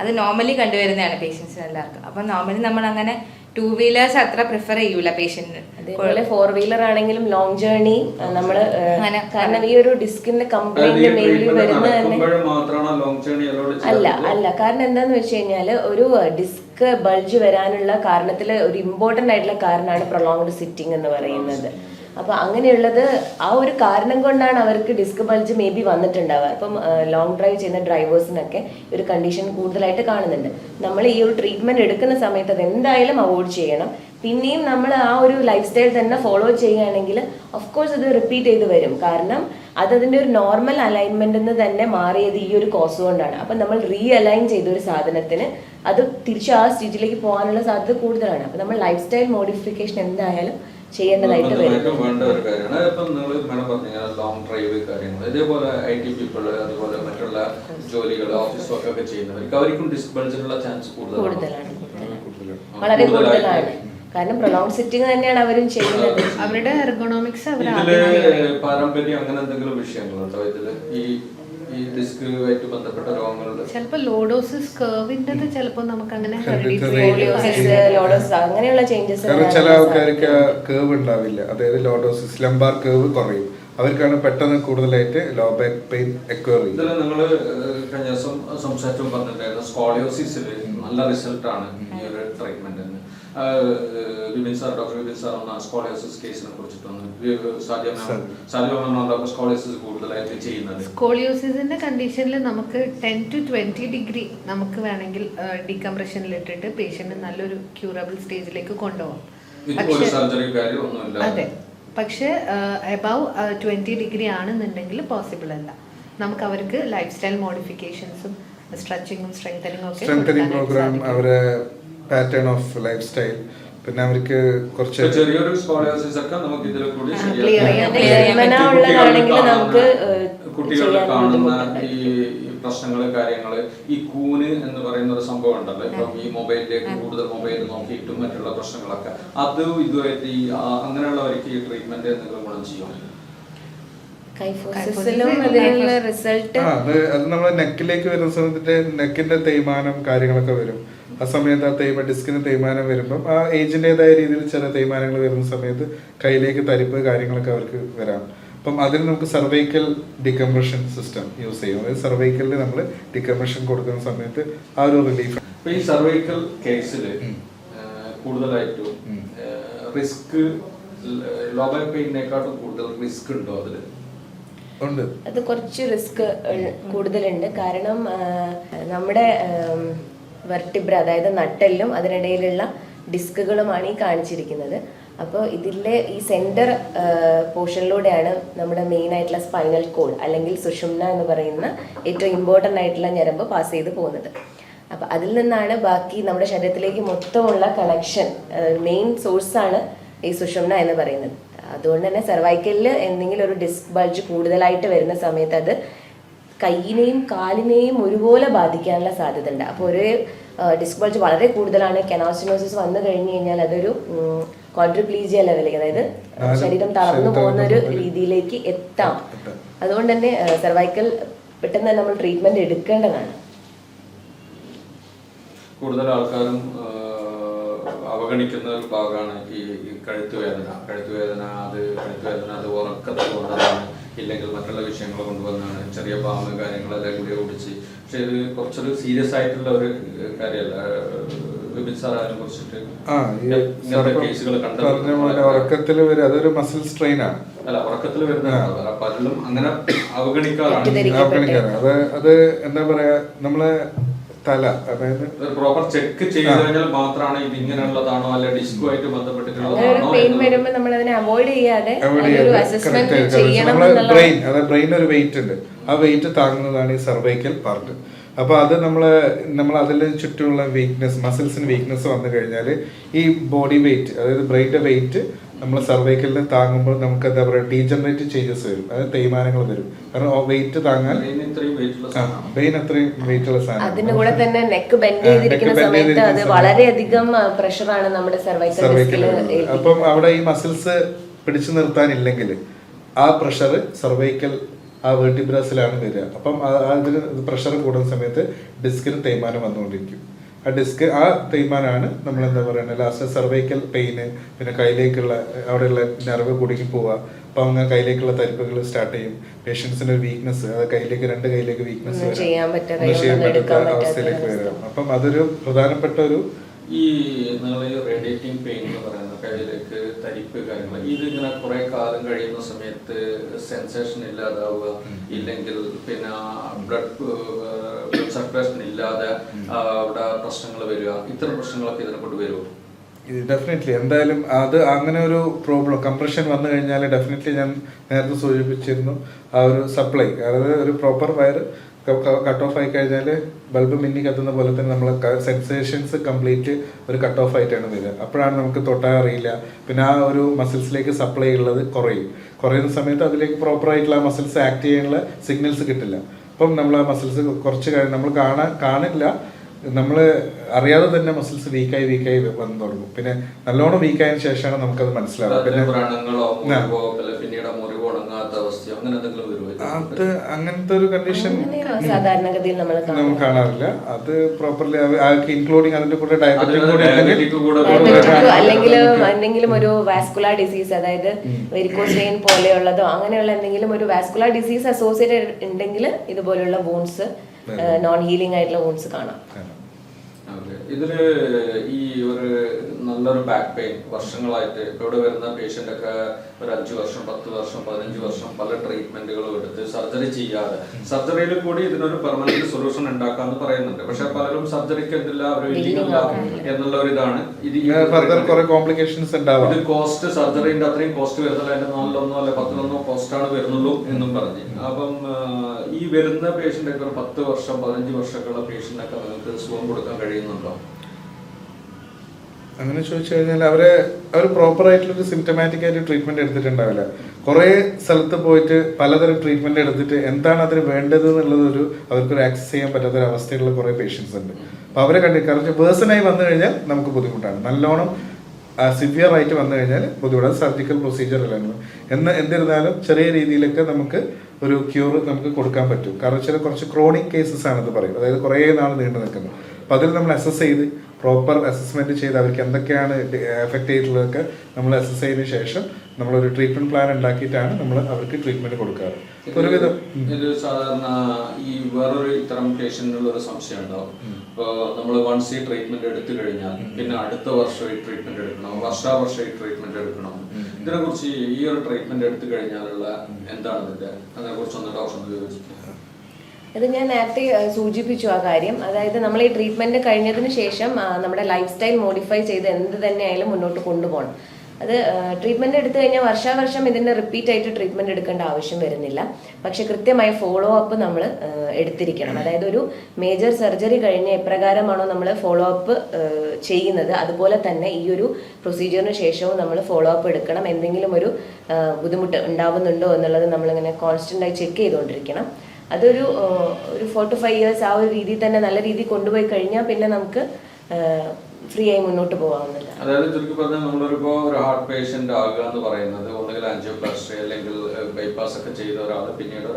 അത് നോർമലി കണ്ടുവരുന്നതാണ് പേഷ്യൻസിന് എല്ലാവർക്കും. അപ്പോൾ നോർമലി നമ്മൾ അങ്ങനെ ടൂ വീലേഴ്സ് അത്ര പ്രിഫർ ചെയ്യൂല പേഷ്യന്റിന് അതേപോലെ ഫോർ വീലർ ആണെങ്കിലും ലോങ് ജേർണി നമ്മൾ കാരണം ഈ ഒരു ഡിസ്കിന്റെ കംപ്ലൈന്റ് മെയിൻലി വരുന്നത് തന്നെ അല്ല അല്ല. കാരണം എന്താന്ന് വെച്ച് കഴിഞ്ഞാൽ ഒരു ഡിസ്ക് ബൾജ് വരാനുള്ള കാരണത്തിൽ ഒരു ഇമ്പോർട്ടന്റ് ആയിട്ടുള്ള കാരണമാണ് പ്രൊലോങ്ഡ് സിറ്റിംഗ് എന്ന് പറയുന്നത്. അപ്പൊ അങ്ങനെയുള്ളത് ആ ഒരു കാരണം കൊണ്ടാണ് അവർക്ക് ഡിസ്ക് ബൾജ് മേ ബി വന്നിട്ടുണ്ടാവുക. അപ്പം ലോങ് ഡ്രൈവ് ചെയ്യുന്ന ഡ്രൈവേഴ്സിനൊക്കെ ഒരു കണ്ടീഷൻ കൂടുതലായിട്ട് കാണുന്നുണ്ട്. നമ്മൾ ഈ ഒരു ട്രീറ്റ്മെന്റ് എടുക്കുന്ന സമയത്ത് അത് എന്തായാലും അവോയ്ഡ് ചെയ്യണം. പിന്നെയും നമ്മൾ ആ ഒരു ലൈഫ് സ്റ്റൈൽ തന്നെ ഫോളോ ചെയ്യുകയാണെങ്കിൽ ഓഫ് കോഴ്സ് ഇത് റിപ്പീറ്റ് ചെയ്ത് വരും. കാരണം അത് അതിന്റെ ഒരു നോർമൽ അലൈൻമെന്റ് എന്ന് തന്നെ മാറിയത് ഈ ഒരു കോസ് കൊണ്ടാണ്. അപ്പൊ നമ്മൾ റീ അലൈൻ ചെയ്ത ഒരു സാധനത്തിന് അത് തിരിച്ച് ആ സ്റ്റേജിലേക്ക് പോകാനുള്ള സാധ്യത കൂടുതലാണ്. അപ്പൊ നമ്മൾ ലൈഫ് സ്റ്റൈൽ മോഡിഫിക്കേഷൻ എന്തായാലും ചെയ്യേണ്ടതായിട്ട് വരും. വേണ്ട ഒരു കാര്യമാണ്. ഇപ്പം നിങ്ങൾ മേഡം പറഞ്ഞ ലോങ് ഡ്രൈവ് കാര്യങ്ങൾ ഇതേപോലെ ഐ ടി പീപ്പിൾ അതുപോലെ മറ്റുള്ള ജോലികൾ ഓഫീസ് വർക്ക് ഒക്കെ ചെയ്യുന്നവർക്ക് അവർക്കും ഡിസ്ബൾജിനുള്ള ചാൻസ് കൂടുതലാണ്. വളരെ കൂടുതലാണ്. കാരണം സിറ്റിംഗ് തന്നെയാണ് അവരും ചെയ്യുന്നത്. അവരുടെ എർഗോണോമിക്സ് അവർ പാരമ്പര്യം അങ്ങനെ എന്തെങ്കിലും വിഷയങ്ങളുണ്ടോ ഇതിൽ ഈ ചിലപ്പോൾ ലോഡോസിസ് കർവിന്റെത് ചിലപ്പോൾ നമുക്ക് അങ്ങനെ അങ്ങനെയുള്ള ചേഞ്ചസ് ചില ആൾക്കാർക്ക് കേവ് ഉണ്ടാവില്ല. അതായത് ലോഡോസിസ് ലംബാർ കേവ് കുറയും. അവർക്കാണ് പെട്ടെന്ന് കൂടുതലായിട്ട് ലോ ബാക്ക് പെയിൻ എക്വയർ ചെയ്യുന്നത് ഇതിൽ നിങ്ങൾ കഴിഞ്ഞ ദിവസം സംസാരിച്ചപ്പോൾ പറഞ്ഞിട്ടുണ്ടായിരുന്നു സ്കോളിയോസിസിൽ നല്ല റിസൾട്ട് ആണ് ഈ ഒരു treatment Vipin sir doctor Vipin sir ഒന്ന് സ്കോളിയോസിസ് കേസിനെ കുറിച്ചിട്ടൊന്ന് സാധ്യ. സാധ്യമാണോ സ്കോളിയോസിസ് കൂടുതലായിട്ട് ചെയ്യുന്നത്. സ്കോളിയോസിസിന്റെ കണ്ടീഷനിൽ നമുക്ക് ടെൻ ടു ട്വന്റി ഡിഗ്രി നമുക്ക് വേണമെങ്കിൽ ഡീകംപ്രഷനിൽ ഇട്ടിട്ട് പേഷ്യന്റ് നല്ലൊരു ക്യൂറബിൾ സ്റ്റേജിലേക്ക് കൊണ്ടുപോകാം. അതെ. പക്ഷേ എബവ് ട്വന്റി ഡിഗ്രി ആണെന്നുണ്ടെങ്കിൽ പോസിബിൾ അല്ല. നമുക്ക് അവർക്ക് ലൈഫ് സ്റ്റൈൽ മോഡിഫിക്കേഷൻസും സ്ട്രെച്ചിങ്ങും സ്ട്രെങ്തനിങ്ങും ഒക്കെ സ്ട്രെങ്തനിങ് പ്രോഗ്രാം അവരെ പാറ്റേൺ ഓഫ് ലൈഫ് സ്റ്റൈൽ പിന്നെ അവർക്ക് കുറച്ച് ചെറിയൊരു സ്കോളിയോസിസ് ഒക്കെ നമുക്ക് ഇതിൽ കൂടി നമുക്ക്, ഏഹ്, കാണുന്ന ഈ ഈ കാര്യങ്ങൾ ഈ കൂന് എന്ന് പറയുന്ന ഒരു സംഭവം ഉണ്ടല്ലോ ഇപ്പം ഈ മൊബൈലിലേക്ക് കൂടുതൽ മൊബൈൽ നോക്കിയിട്ടും മറ്റുള്ള പ്രശ്നങ്ങളൊക്കെ. അത് ഇതുമായിട്ട് ഈ അങ്ങനെയുള്ളവർക്ക് ഈ ട്രീറ്റ്മെന്റ് എന്തെങ്കിലും ഗുണം ചെയ്യും. അത് അത് നമ്മൾ നെക്കിലേക്ക് വരുന്ന സമയത്ത് നെക്കിന്റെ തേയ്മാനം കാര്യങ്ങളൊക്കെ വരും. ആ സമയത്ത് ആ തേയ്മ ഡിസ്കിന് തേയ്മാനം വരുമ്പം ആ ഏജിന്റെതായ രീതിയിൽ ചില തേയ്മാനങ്ങൾ വരുന്ന സമയത്ത് കയ്യിലേക്ക് തരിപ്പ് കാര്യങ്ങളൊക്കെ അവർക്ക് വരാം. അപ്പം അതിന് നമുക്ക് സർവൈക്കൽ ഡികംപ്രഷൻ സിസ്റ്റം യൂസ് ചെയ്യും. അതായത് സർവൈക്കലിൽ നമ്മൾ ഡികംപ്രഷൻ കൊടുക്കുന്ന സമയത്ത് ആ ഒരു റിലീഫ് ഈ സർവൈക്കൽ കേസിൽ. കൂടുതലായിട്ടും. റിസ്ക് ലോബൽ പെയിനേക്കാട്ടും കൂടുതൽ റിസ്ക് ഉണ്ടോ അതിൽ? ഉണ്ട്. അത് കുറച്ച് റിസ്ക് കൂടുതലുണ്ട്. കാരണം നമ്മുടെ വെർട്ടിബ്ര അതായത് നട്ടെല്ലും അതിനിടയിലുള്ള ഡിസ്കുകളുമാണ് ഈ കാണിച്ചിരിക്കുന്നത്. അപ്പോൾ ഇതിലെ ഈ സെന്റർ പോർഷനിലൂടെയാണ് നമ്മുടെ മെയിൻ ആയിട്ടുള്ള സ്പൈനൽ കോഡ് അല്ലെങ്കിൽ സുഷുമ്ന എന്ന് പറയുന്ന ഏറ്റവും ഇമ്പോർട്ടന്റ് ആയിട്ടുള്ള ഞരമ്പ് പാസ് ചെയ്ത് പോകുന്നത്. അപ്പോൾ അതിൽ നിന്നാണ് ബാക്കി നമ്മുടെ ശരീരത്തിലേക്ക് മൊത്തമുള്ള കണക്ഷൻ മെയിൻ സോഴ്സാണ് ഈ സുഷുമ്ന എന്ന് പറയുന്നത്. അതുകൊണ്ട് തന്നെ സെർവൈക്കലിൽ എന്തെങ്കിലും ഒരു ഡിസ്ക് ബൾജ് കൂടുതലായിട്ട് വരുന്ന സമയത്ത് അത് കൈയിനെയും കാലിനെയും ഒരുപോലെ ബാധിക്കാനുള്ള സാധ്യത ഉണ്ട് അപ്പോൾ ഒരു ഡിസ്ക് ബൾജ് വളരെ കൂടുതലാണ്. കെനാസിനോസിസ് വന്നു കഴിഞ്ഞു കഴിഞ്ഞാൽ അതൊരു ക്വാഡ്രിപ്ലീജിയ ലെവലിലേക്ക് അതായത് ശരീരം തളർന്നു പോകുന്ന ഒരു രീതിയിലേക്ക് എത്താം. അതുകൊണ്ട് തന്നെ സെർവൈക്കൽ പെട്ടെന്ന് തന്നെ നമ്മൾ ട്രീറ്റ്മെന്റ് എടുക്കേണ്ടതാണ്. കൂടുതൽ ആൾക്കാരും അവഗണിക്കുന്ന ഒരു ഭാഗമാണ് ഈ ഈ കഴുത്ത് വേദന കഴുത്ത് വേദന അത് കഴുത്ത് വേദന അത് ഉറക്കത്തെ കൊണ്ടതാണ്. ഇല്ലെങ്കിൽ മറ്റുള്ള വിഷയങ്ങൾ കൊണ്ടുവന്നാണ്. ചെറിയ പാമ്പ് കാര്യങ്ങളെല്ലാം കൂടി ഓടിച്ച്. പക്ഷെ ഇത് കുറച്ചൊരു സീരിയസ് ആയിട്ടുള്ള ഒരു കാര്യമല്ല. ആ പോലെ ഉറക്കത്തിൽ വരും അതൊരു മസിൽ സ്ട്രെയിൻ ആണ്. അല്ല ഉറക്കത്തിൽ വരുന്ന പലരും അങ്ങനെ അവഗണിക്കാറാണ്. അവഗണിക്കാറ് അത് അത് എന്താ പറയാ നമ്മളെ തല അതായത് പ്രോപ്പർ ചെക്ക് ചെയ്ത് കഴിഞ്ഞാൽ മാത്രമാണ് ഇത് ഇങ്ങനെയുള്ളതാണോ അല്ലെ ഡിസ്കുമായിട്ട് അങ്ങനെ ഒരു ബന്ധപ്പെട്ടിട്ടുള്ളതാണോ പെയിൻ വരുമ്പോൾ നമ്മൾ അതിനെ അവോയ്ഡ് ചെയ്യാതെ ബ്രെയിൻ അതായത് ബ്രെയിൻ ഒരു വെയിറ്റ് ഉണ്ട്. ആ വെയിറ്റ് താങ്ങുന്നതാണ് ഈ സർവൈക്കൽ പാർട്ട് അപ്പൊ അത് നമ്മൾ നമ്മൾ അതിൽ ചുറ്റുമുള്ള വീക്ക്നെസ് മസിൽസിന് വീക്ക്നെസ് വന്നു കഴിഞ്ഞാൽ ഈ ബോഡി വെയിറ്റ് അതായത് ബ്രെയിന്റെ വെയിറ്റ് നമ്മൾ സർവൈക്കലിൽ താങ്ങുമ്പോൾ നമുക്ക് എന്താ പറയുക ഡീജനറേറ്റ് ചേഞ്ചസ് വരും. അതായത് തേയ്മാനങ്ങൾ വരും. കാരണം വെയിറ്റ് താങ്ങാൻ ബ്രെയിൻ അത്രയും വെയിറ്റ് ഉള്ള സാധനം അതിന്റെ കൂടെ തന്നെ നെക്ക് ബെൻഡ് ചെയ്തിരിക്കുന്ന സമയത്ത് അത് വളരെയധികം പ്രഷറാണ് നമ്മുടെ സർവൈക്കൽ അപ്പം അവിടെ ഈ മസിൽസ് പിടിച്ചു നിർത്താനില്ലെങ്കിൽ ആ പ്രഷർ സർവൈക്കൽ ആ വേർട്ടിബ്രസിലാണ് വരിക. അപ്പം അതിന് പ്രഷർ കൂടുന്ന സമയത്ത് ഡിസ്കിന് തേയ്മാനം വന്നുകൊണ്ടിരിക്കും. ആ ഡിസ്ക് ആ തേയ്മാനാണ് നമ്മൾ എന്താ പറയുന്നത് ലാസ്റ്റ് സർവൈക്കൽ പെയിന് പിന്നെ കയ്യിലേക്കുള്ള അവിടെയുള്ള നെർവ് കുടുങ്ങി പോവുക. അപ്പം അങ്ങനെ കയ്യിലേക്കുള്ള തരിപ്പുകൾ സ്റ്റാർട്ട് ചെയ്യും. പേഷ്യൻസിന് ഒരു വീക്ക്നെസ് അത് കയ്യിലേക്ക് രണ്ട് കയ്യിലേക്ക് വീക്ക്നെസ് ചെയ്യാൻ പറ്റാത്ത അവസ്ഥയിലേക്ക് വരാം. അപ്പം അതൊരു പ്രധാനപ്പെട്ട ഒരു ഈ റേഡിയേറ്റിംഗ് പെയിൻ എന്ന് പറയുന്ന കയ്യിലേക്ക് തരിപ്പ് കാര്യങ്ങൾ ഇത് ഇങ്ങനെ കുറെ കാലം കഴിയുന്ന സമയത്ത് സെൻസേഷൻ ഇല്ലാതാവുക ഇല്ലെങ്കിൽ പിന്നെ ബ്ലഡ് ബ്ലഡ് സർക്കുലേഷൻ ഇല്ലാതെ അവിടെ പ്രശ്നങ്ങൾ വരിക. ഇത്തരം പ്രശ്നങ്ങളൊക്കെ ഇതിനെ കൊണ്ട് വരുമോ? ഡെഫിനറ്റ്ലി എന്തായാലും അത് അങ്ങനെ ഒരു പ്രോബ്ലം കംപ്രഷൻ വന്നു കഴിഞ്ഞാൽ ഡെഫിനറ്റ്ലി ഞാൻ നേരത്തെ സൂചിപ്പിച്ചിരുന്നു ആ ഒരു സപ്ലൈ അതായത് ഒരു പ്രോപ്പർ വയർ കട്ട് ഓഫ് ആയി കഴിഞ്ഞാൽ ബൾബ് മിന്നി കത്തുന്ന പോലെ തന്നെ നമ്മൾ സെൻസേഷൻസ് കംപ്ലീറ്റ് ഒരു കട്ട് ഓഫ് ആയിട്ടാണ് വരിക. അപ്പോഴാണ് നമുക്ക് തൊട്ടാൻ അറിയില്ല. പിന്നെ ആ ഒരു മസിൽസിലേക്ക് സപ്ലൈ ഉള്ളത് കുറയും. കുറയുന്ന സമയത്ത് അതിലേക്ക് പ്രോപ്പറായിട്ടുള്ള ആ മസിൽസ് ആക്ട് ചെയ്യാനുള്ള സിഗ്നൽസ് കിട്ടില്ല. അപ്പം നമ്മൾ ആ മസിൽസ് കുറച്ച് കഴിഞ്ഞ് നമ്മൾ കാണാൻ കാണില്ല. നമ്മൾ അറിയാതെ തന്നെ മസിൽസ് വീക്കായി വീക്കായി വന്നു തുടങ്ങും. പിന്നെ നല്ലോണം വീക്കായതിനു ശേഷമാണ് നമുക്കത് മനസ്സിലാവുക. പിന്നെ വ്രണങ്ങളോ ആ. മുറിവോ അല്ല പിന്നീട് ആ മുറിവ് ഉണങ്ങാത്ത അവസ്ഥയോ അങ്ങനെ എന്തെങ്കിലും വരുമോ അത് അങ്ങനത്തെ ഒരു കണ്ടീഷൻ സാധാരണഗതിയിൽ നമ്മൾ കാണാറില്ല. അത് പ്രോപ്പർലി ഇൻക്ലൂഡിങ് അതിന്റെ കൂടെ ഡയബറ്റിക് കൂടെ അല്ലെങ്കിൽ എന്തെങ്കിലും ഒരു വാസ്കുലർ ഡിസീസ് അതായത് വെരിക്കോസ് വെയിൻ പോലെയുള്ളതോ അങ്ങനെയുള്ള എന്തെങ്കിലും ഒരു വാസ്കുലർ ഡിസീസ് അസോസിയേറ്റഡ് ഉണ്ടെങ്കിൽ ഇതുപോലുള്ള വൂൺസ് നോൺ ഹീലിംഗ് ആയിട്ടുള്ള വൂൺസ് കാണാം. ഇതിൽ ഈ ഒരു നല്ലൊരു ബാക്ക് പെയിൻ വർഷങ്ങളായിട്ട് ഇപ്പൊ ഇവിടെ വരുന്ന പേഷ്യന്റ് ഒക്കെ ഒരു അഞ്ചു വർഷം പത്ത് വർഷം പതിനഞ്ച് വർഷം പല ട്രീറ്റ്മെന്റുകളും എടുത്ത് സർജറി ചെയ്യാതെ സർജറിയിൽ കൂടി ഇതിനൊരു പെർമനന്റ് സൊല്യൂഷൻ ഉണ്ടാക്കാന്ന് പറയുന്നുണ്ട്. പക്ഷെ പലരും സർജറിക്ക് എന്തില്ല Willing ആവുന്നില്ല. എന്നുള്ള ഒരു ഇതാണ്. ഇത് ഫർദർ കുറെ കോംപ്ലിക്കേഷൻസ് ഉണ്ടാവാം. ഇത് കോസ്റ്റ് സർജറിന്റെ അത്രയും കോസ്റ്റ് വരുന്നില്ല. അതിന്റെ നാലിലൊന്നോ അല്ലെ പത്തിലൊന്നോ കോസ്റ്റ് ആണ് വരുന്നുള്ളൂ എന്നും പറഞ്ഞ്. അപ്പം ഈ വരുന്ന പേഷ്യന്റ് ഒക്കെ ഒരു പത്ത് വർഷം പതിനഞ്ച് വർഷമൊക്കെയുള്ള പേഷ്യന്റ് ഒക്കെ നിങ്ങൾക്ക് സുഖം കൊടുക്കാൻ കഴിയുന്നുണ്ടോ? അങ്ങനെ ചോദിച്ചു കഴിഞ്ഞാൽ അവരെ അവർ പ്രോപ്പർ ആയിട്ടുള്ളൊരു സിംറ്റമാറ്റിക് ആയിട്ട് ട്രീറ്റ്മെന്റ് എടുത്തിട്ടുണ്ടാവില്ല. കുറേ സ്ഥലത്ത് പോയിട്ട് പലതരം ട്രീറ്റ്മെന്റ് എടുത്തിട്ട് എന്താണ് അതിന് വേണ്ടത് എന്നുള്ളത് ഒരു അവർക്കൊരു ആക്സസ് ചെയ്യാൻ പറ്റാത്ത ഒരു അവസ്ഥയുള്ള കുറേ പേഷ്യൻസ് ഉണ്ട്. അപ്പോൾ അവരെ കണ്ടി കാരണം വേഴ്സണായി വന്നു കഴിഞ്ഞാൽ നമുക്ക് ബുദ്ധിമുട്ടാണ്. നല്ലോണം സിവിയർ ആയിട്ട് വന്നു കഴിഞ്ഞാൽ ബുദ്ധിമുട്ടാണ്. സർജിക്കൽ പ്രൊസീജിയർ അല്ലായിരുന്നു എന്ന് എന്നിരുന്നാലും ചെറിയ രീതിയിലൊക്കെ നമുക്ക് ഒരു ക്യൂർ നമുക്ക് കൊടുക്കാൻ പറ്റും. കാരണം വെച്ചാൽ കുറച്ച് ക്രോണിക് കേസസ് ആണെന്ന് പറയും. അതായത് കുറേ നാൾ നീണ്ടു നിൽക്കുന്നത് അപ്പോൾ അതിൽ നമ്മൾ അസസ് ചെയ്ത് പ്രോപ്പർ അസസ്മെന്റ് ചെയ്ത് അവർക്ക് എന്തൊക്കെയാണ് എഫക്റ്റ് ചെയ്തിട്ടുള്ളതൊക്കെ നമ്മൾ അസസ് ചെയ്തതിനു ശേഷം നമ്മളൊരു ട്രീറ്റ്മെന്റ് പ്ലാൻ ഉണ്ടാക്കിയിട്ടാണ് നമ്മൾ അവർക്ക് ട്രീറ്റ്മെന്റ് കൊടുക്കാറ്. ഒരുവിധം. സാധാരണ ഈ വേറൊരു ഇത്തരം പേഷ്യന്റിനുള്ള ഒരു സംശയം ഉണ്ടാവും ഇപ്പോൾ നമ്മൾ വൺസ് ഈ ട്രീറ്റ്മെന്റ് എടുത്തു കഴിഞ്ഞാൽ പിന്നെ അടുത്ത വർഷം ഈ ട്രീറ്റ്മെന്റ് എടുക്കണം വർഷാവർഷം ഈ ട്രീറ്റ്മെന്റ് എടുക്കണം. ഇതിനെ കുറിച്ച് ഈ ഒരു ട്രീറ്റ്മെന്റ് എടുത്തു കഴിഞ്ഞാലുള്ള എന്താണ് ഇതിന്റെ അതിനെ ഡോക്ടർ ഒന്ന് വിവരിക്കുക ഇത് ഞാൻ നേരത്തെ സൂചിപ്പിച്ചു ആ കാര്യം. അതായത് നമ്മൾ ഈ ട്രീറ്റ്മെന്റ് കഴിഞ്ഞതിന് ശേഷം നമ്മുടെ ലൈഫ് സ്റ്റൈൽ മോഡിഫൈ ചെയ്ത് എന്ത് തന്നെയായാലും മുന്നോട്ട് കൊണ്ടുപോകണം. അത് ട്രീറ്റ്മെന്റ് എടുത്തു കഴിഞ്ഞാൽ വർഷാവർഷം ഇതിന്റെ റിപ്പീറ്റ് ആയിട്ട് ട്രീറ്റ്മെന്റ് എടുക്കേണ്ട ആവശ്യം വരുന്നില്ല. പക്ഷെ കൃത്യമായ ഫോളോ അപ്പ് നമ്മൾ എടുത്തിരിക്കണം. അതായത് ഒരു മേജർ സർജറി കഴിഞ്ഞ് എപ്രകാരമാണോ നമ്മൾ ഫോളോ അപ്പ് ചെയ്യുന്നത്. അതുപോലെ തന്നെ ഈ ഒരു പ്രൊസീജിയറിന് ശേഷവും നമ്മൾ ഫോളോ അപ്പ് എടുക്കണം. എന്തെങ്കിലും ഒരു ബുദ്ധിമുട്ട് ഉണ്ടാവുന്നുണ്ടോ എന്നുള്ളത് നമ്മളിങ്ങനെ കോൺസ്റ്റന്റ് ആയി ചെക്ക് ചെയ്തുകൊണ്ടിരിക്കണം അതൊരു ഒരു ഫോർ ടു ഫൈവ് ഇയേഴ്സ് ആ ഒരു രീതിയിൽ തന്നെ നല്ല രീതിയിൽ കൊണ്ടുപോയി കഴിഞ്ഞാൽ പിന്നെ നമുക്ക് ഫ്രീ ആയി മുന്നോട്ട് പോകാവുന്നതാണ് അതായത് ചുരുക്കി പറഞ്ഞാൽ നമ്മളിപ്പോ ഒരു ഹാർട്ട് പേഷ്യന്റ് ആകുക എന്ന് പറയുന്നത് ഒന്നുകിൽ ആൻജിയോപ്ലാസ്റ്റി അല്ലെങ്കിൽ ബൈപ്പാസ് ഒക്കെ ചെയ്ത ഒരാൾ പിന്നീട്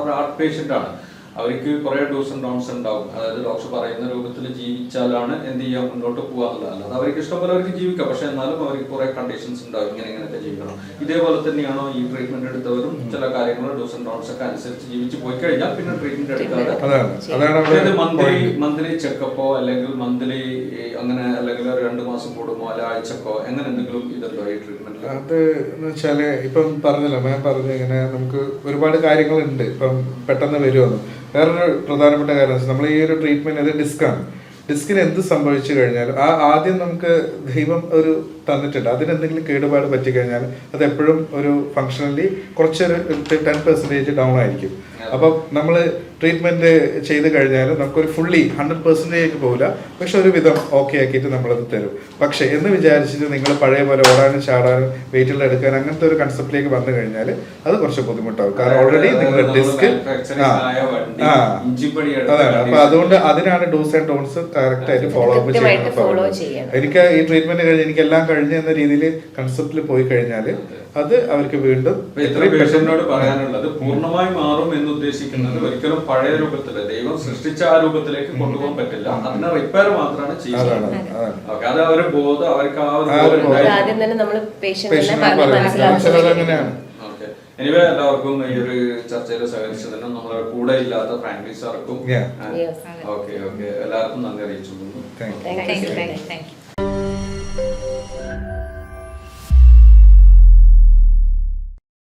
ഒരു ഹാർട്ട് പേഷ്യന്റ് ആണ്. അവർക്ക് കുറെ ഡൂസ് ആൻഡ് ഡോൺസ് ഉണ്ടാവും. അതായത് ഡോക്ടർ പറയുന്ന രൂപത്തിൽ ജീവിച്ചാലാണ് എന്ത് ചെയ്യാൻ മുന്നോട്ട് പോകാറില്ല അല്ലാതെ അവർക്ക് ഇഷ്ടംപോലെ അവർക്ക് ജീവിക്കാം. പക്ഷെ എന്നാലും അവർക്ക് കുറെ കണ്ടീഷൻസ് ഉണ്ടാവും. ഇങ്ങനെ ഇങ്ങനെയൊക്കെ ജീവിക്കണം. ഇതേപോലെ തന്നെയാണോ ഈ ട്രീറ്റ്മെന്റ് എടുത്തവരും ചില കാര്യങ്ങൾ ഡൂസ് ആൻഡ് ഡോൺസ് ഒക്കെ അനുസരിച്ച് ജീവിച്ച് പോയി കഴിഞ്ഞാൽ പിന്നെ ട്രീറ്റ്മെന്റ് എടുക്കാതെ മന്ത്ലി മന്ത്ലി ചെക്കപ്പോ അല്ലെങ്കിൽ മന്ത്ലി അങ്ങനെ അല്ലെങ്കിൽ രണ്ട് മാസം കൂടുമോ അല്ല ആഴ്ചക്കോ അങ്ങനെ എന്തെങ്കിലും ഇതുണ്ടോ ഈ ട്രീറ്റ്മെന്റ് അത് എന്ന് വെച്ചാൽ ഇപ്പം പറഞ്ഞല്ലോ മാം പറഞ്ഞു ഇങ്ങനെ നമുക്ക് ഒരുപാട് കാര്യങ്ങളുണ്ട്. ഇപ്പം പെട്ടെന്ന് വരുമെന്ന്. വേറൊരു പ്രധാനപ്പെട്ട കാര്യം നമ്മൾ ഈ ഒരു ട്രീറ്റ്മെന്റ് അത് ഡിസ്കാണ് ഡിസ്കിന് എന്ത് സംഭവിച്ചു കഴിഞ്ഞാലും ആ ആദ്യം നമുക്ക് ദൈവം ഒരു തന്നിട്ടുണ്ട്. അതിന് എന്തെങ്കിലും കേടുപാട് പറ്റി കഴിഞ്ഞാൽ അത് എപ്പോഴും ഒരു ഫങ്ഷണലി കുറച്ചൊരു ടെൻ പെർസെന്റേജ് ഡൗൺ ആയിരിക്കും. അപ്പം നമ്മൾ ട്രീറ്റ്മെന്റ് ചെയ്ത് കഴിഞ്ഞാൽ നമുക്കൊരു ഫുള്ളി ഹൺഡ്രഡ് പെർസെന്റേജ് പോകില്ല പക്ഷെ ഒരു വിധം ഓക്കെ ആക്കിയിട്ട് നമ്മളത് തരും. പക്ഷെ എന്ന് വിചാരിച്ചിട്ട് നിങ്ങൾ പഴയ പോലെ ഓടാനും ചാടാനും വെയിറ്റ് എടുക്കാൻ അങ്ങനത്തെ ഒരു കൺസെപ്റ്റിലേക്ക് വന്നു കഴിഞ്ഞാൽ അത് കുറച്ച് ബുദ്ധിമുട്ടാവും. കാരണം ഓൾറെഡി നിങ്ങളുടെ ഡിസ്ക് അതാണ്. അപ്പൊ അതുകൊണ്ട് അതിനാണ് ഡോസ് ആൻഡ് ഡോൺസ് കറക്റ്റ് ആയിട്ട് ഫോളോ അപ്പ് ചെയ്യുന്നത്. എനിക്ക് ഈ ട്രീറ്റ്മെന്റ് കഴിഞ്ഞ് എനിക്ക് എല്ലാം കഴിഞ്ഞ് എന്ന രീതിയിൽ കൺസെപ്റ്റിൽ പോയി കഴിഞ്ഞാൽ അത് അവർക്ക് വീണ്ടും പേഷ്യന്റിനോട് പറയാനുള്ളത് പൂർണമായി മാറും എന്ന് ഉദ്ദേശിക്കുന്നത് ഒരിക്കലും പഴയ രൂപത്തിൽ ദൈവം സൃഷ്ടിച്ച ആ രൂപത്തിലേക്ക് കൊണ്ടുപോകാൻ പറ്റില്ല. അതിനെ റിപ്പയർ മാത്രമാണ് ചെയ്യുന്നത്. അത്. അവർ ബോധം അവർക്ക് ആ ഒരു എനിവേ എല്ലാവർക്കും ഈ ഒരു ചർച്ചയിൽ സഹകരിച്ചതിനും നമ്മളെ കൂടെ ഇല്ലാത്ത ഫ്രാങ്ക്ലി സാർക്കും. Okay okay. എല്ലാവർക്കും നന്ദി അറിയിച്ചു താങ്ക് യു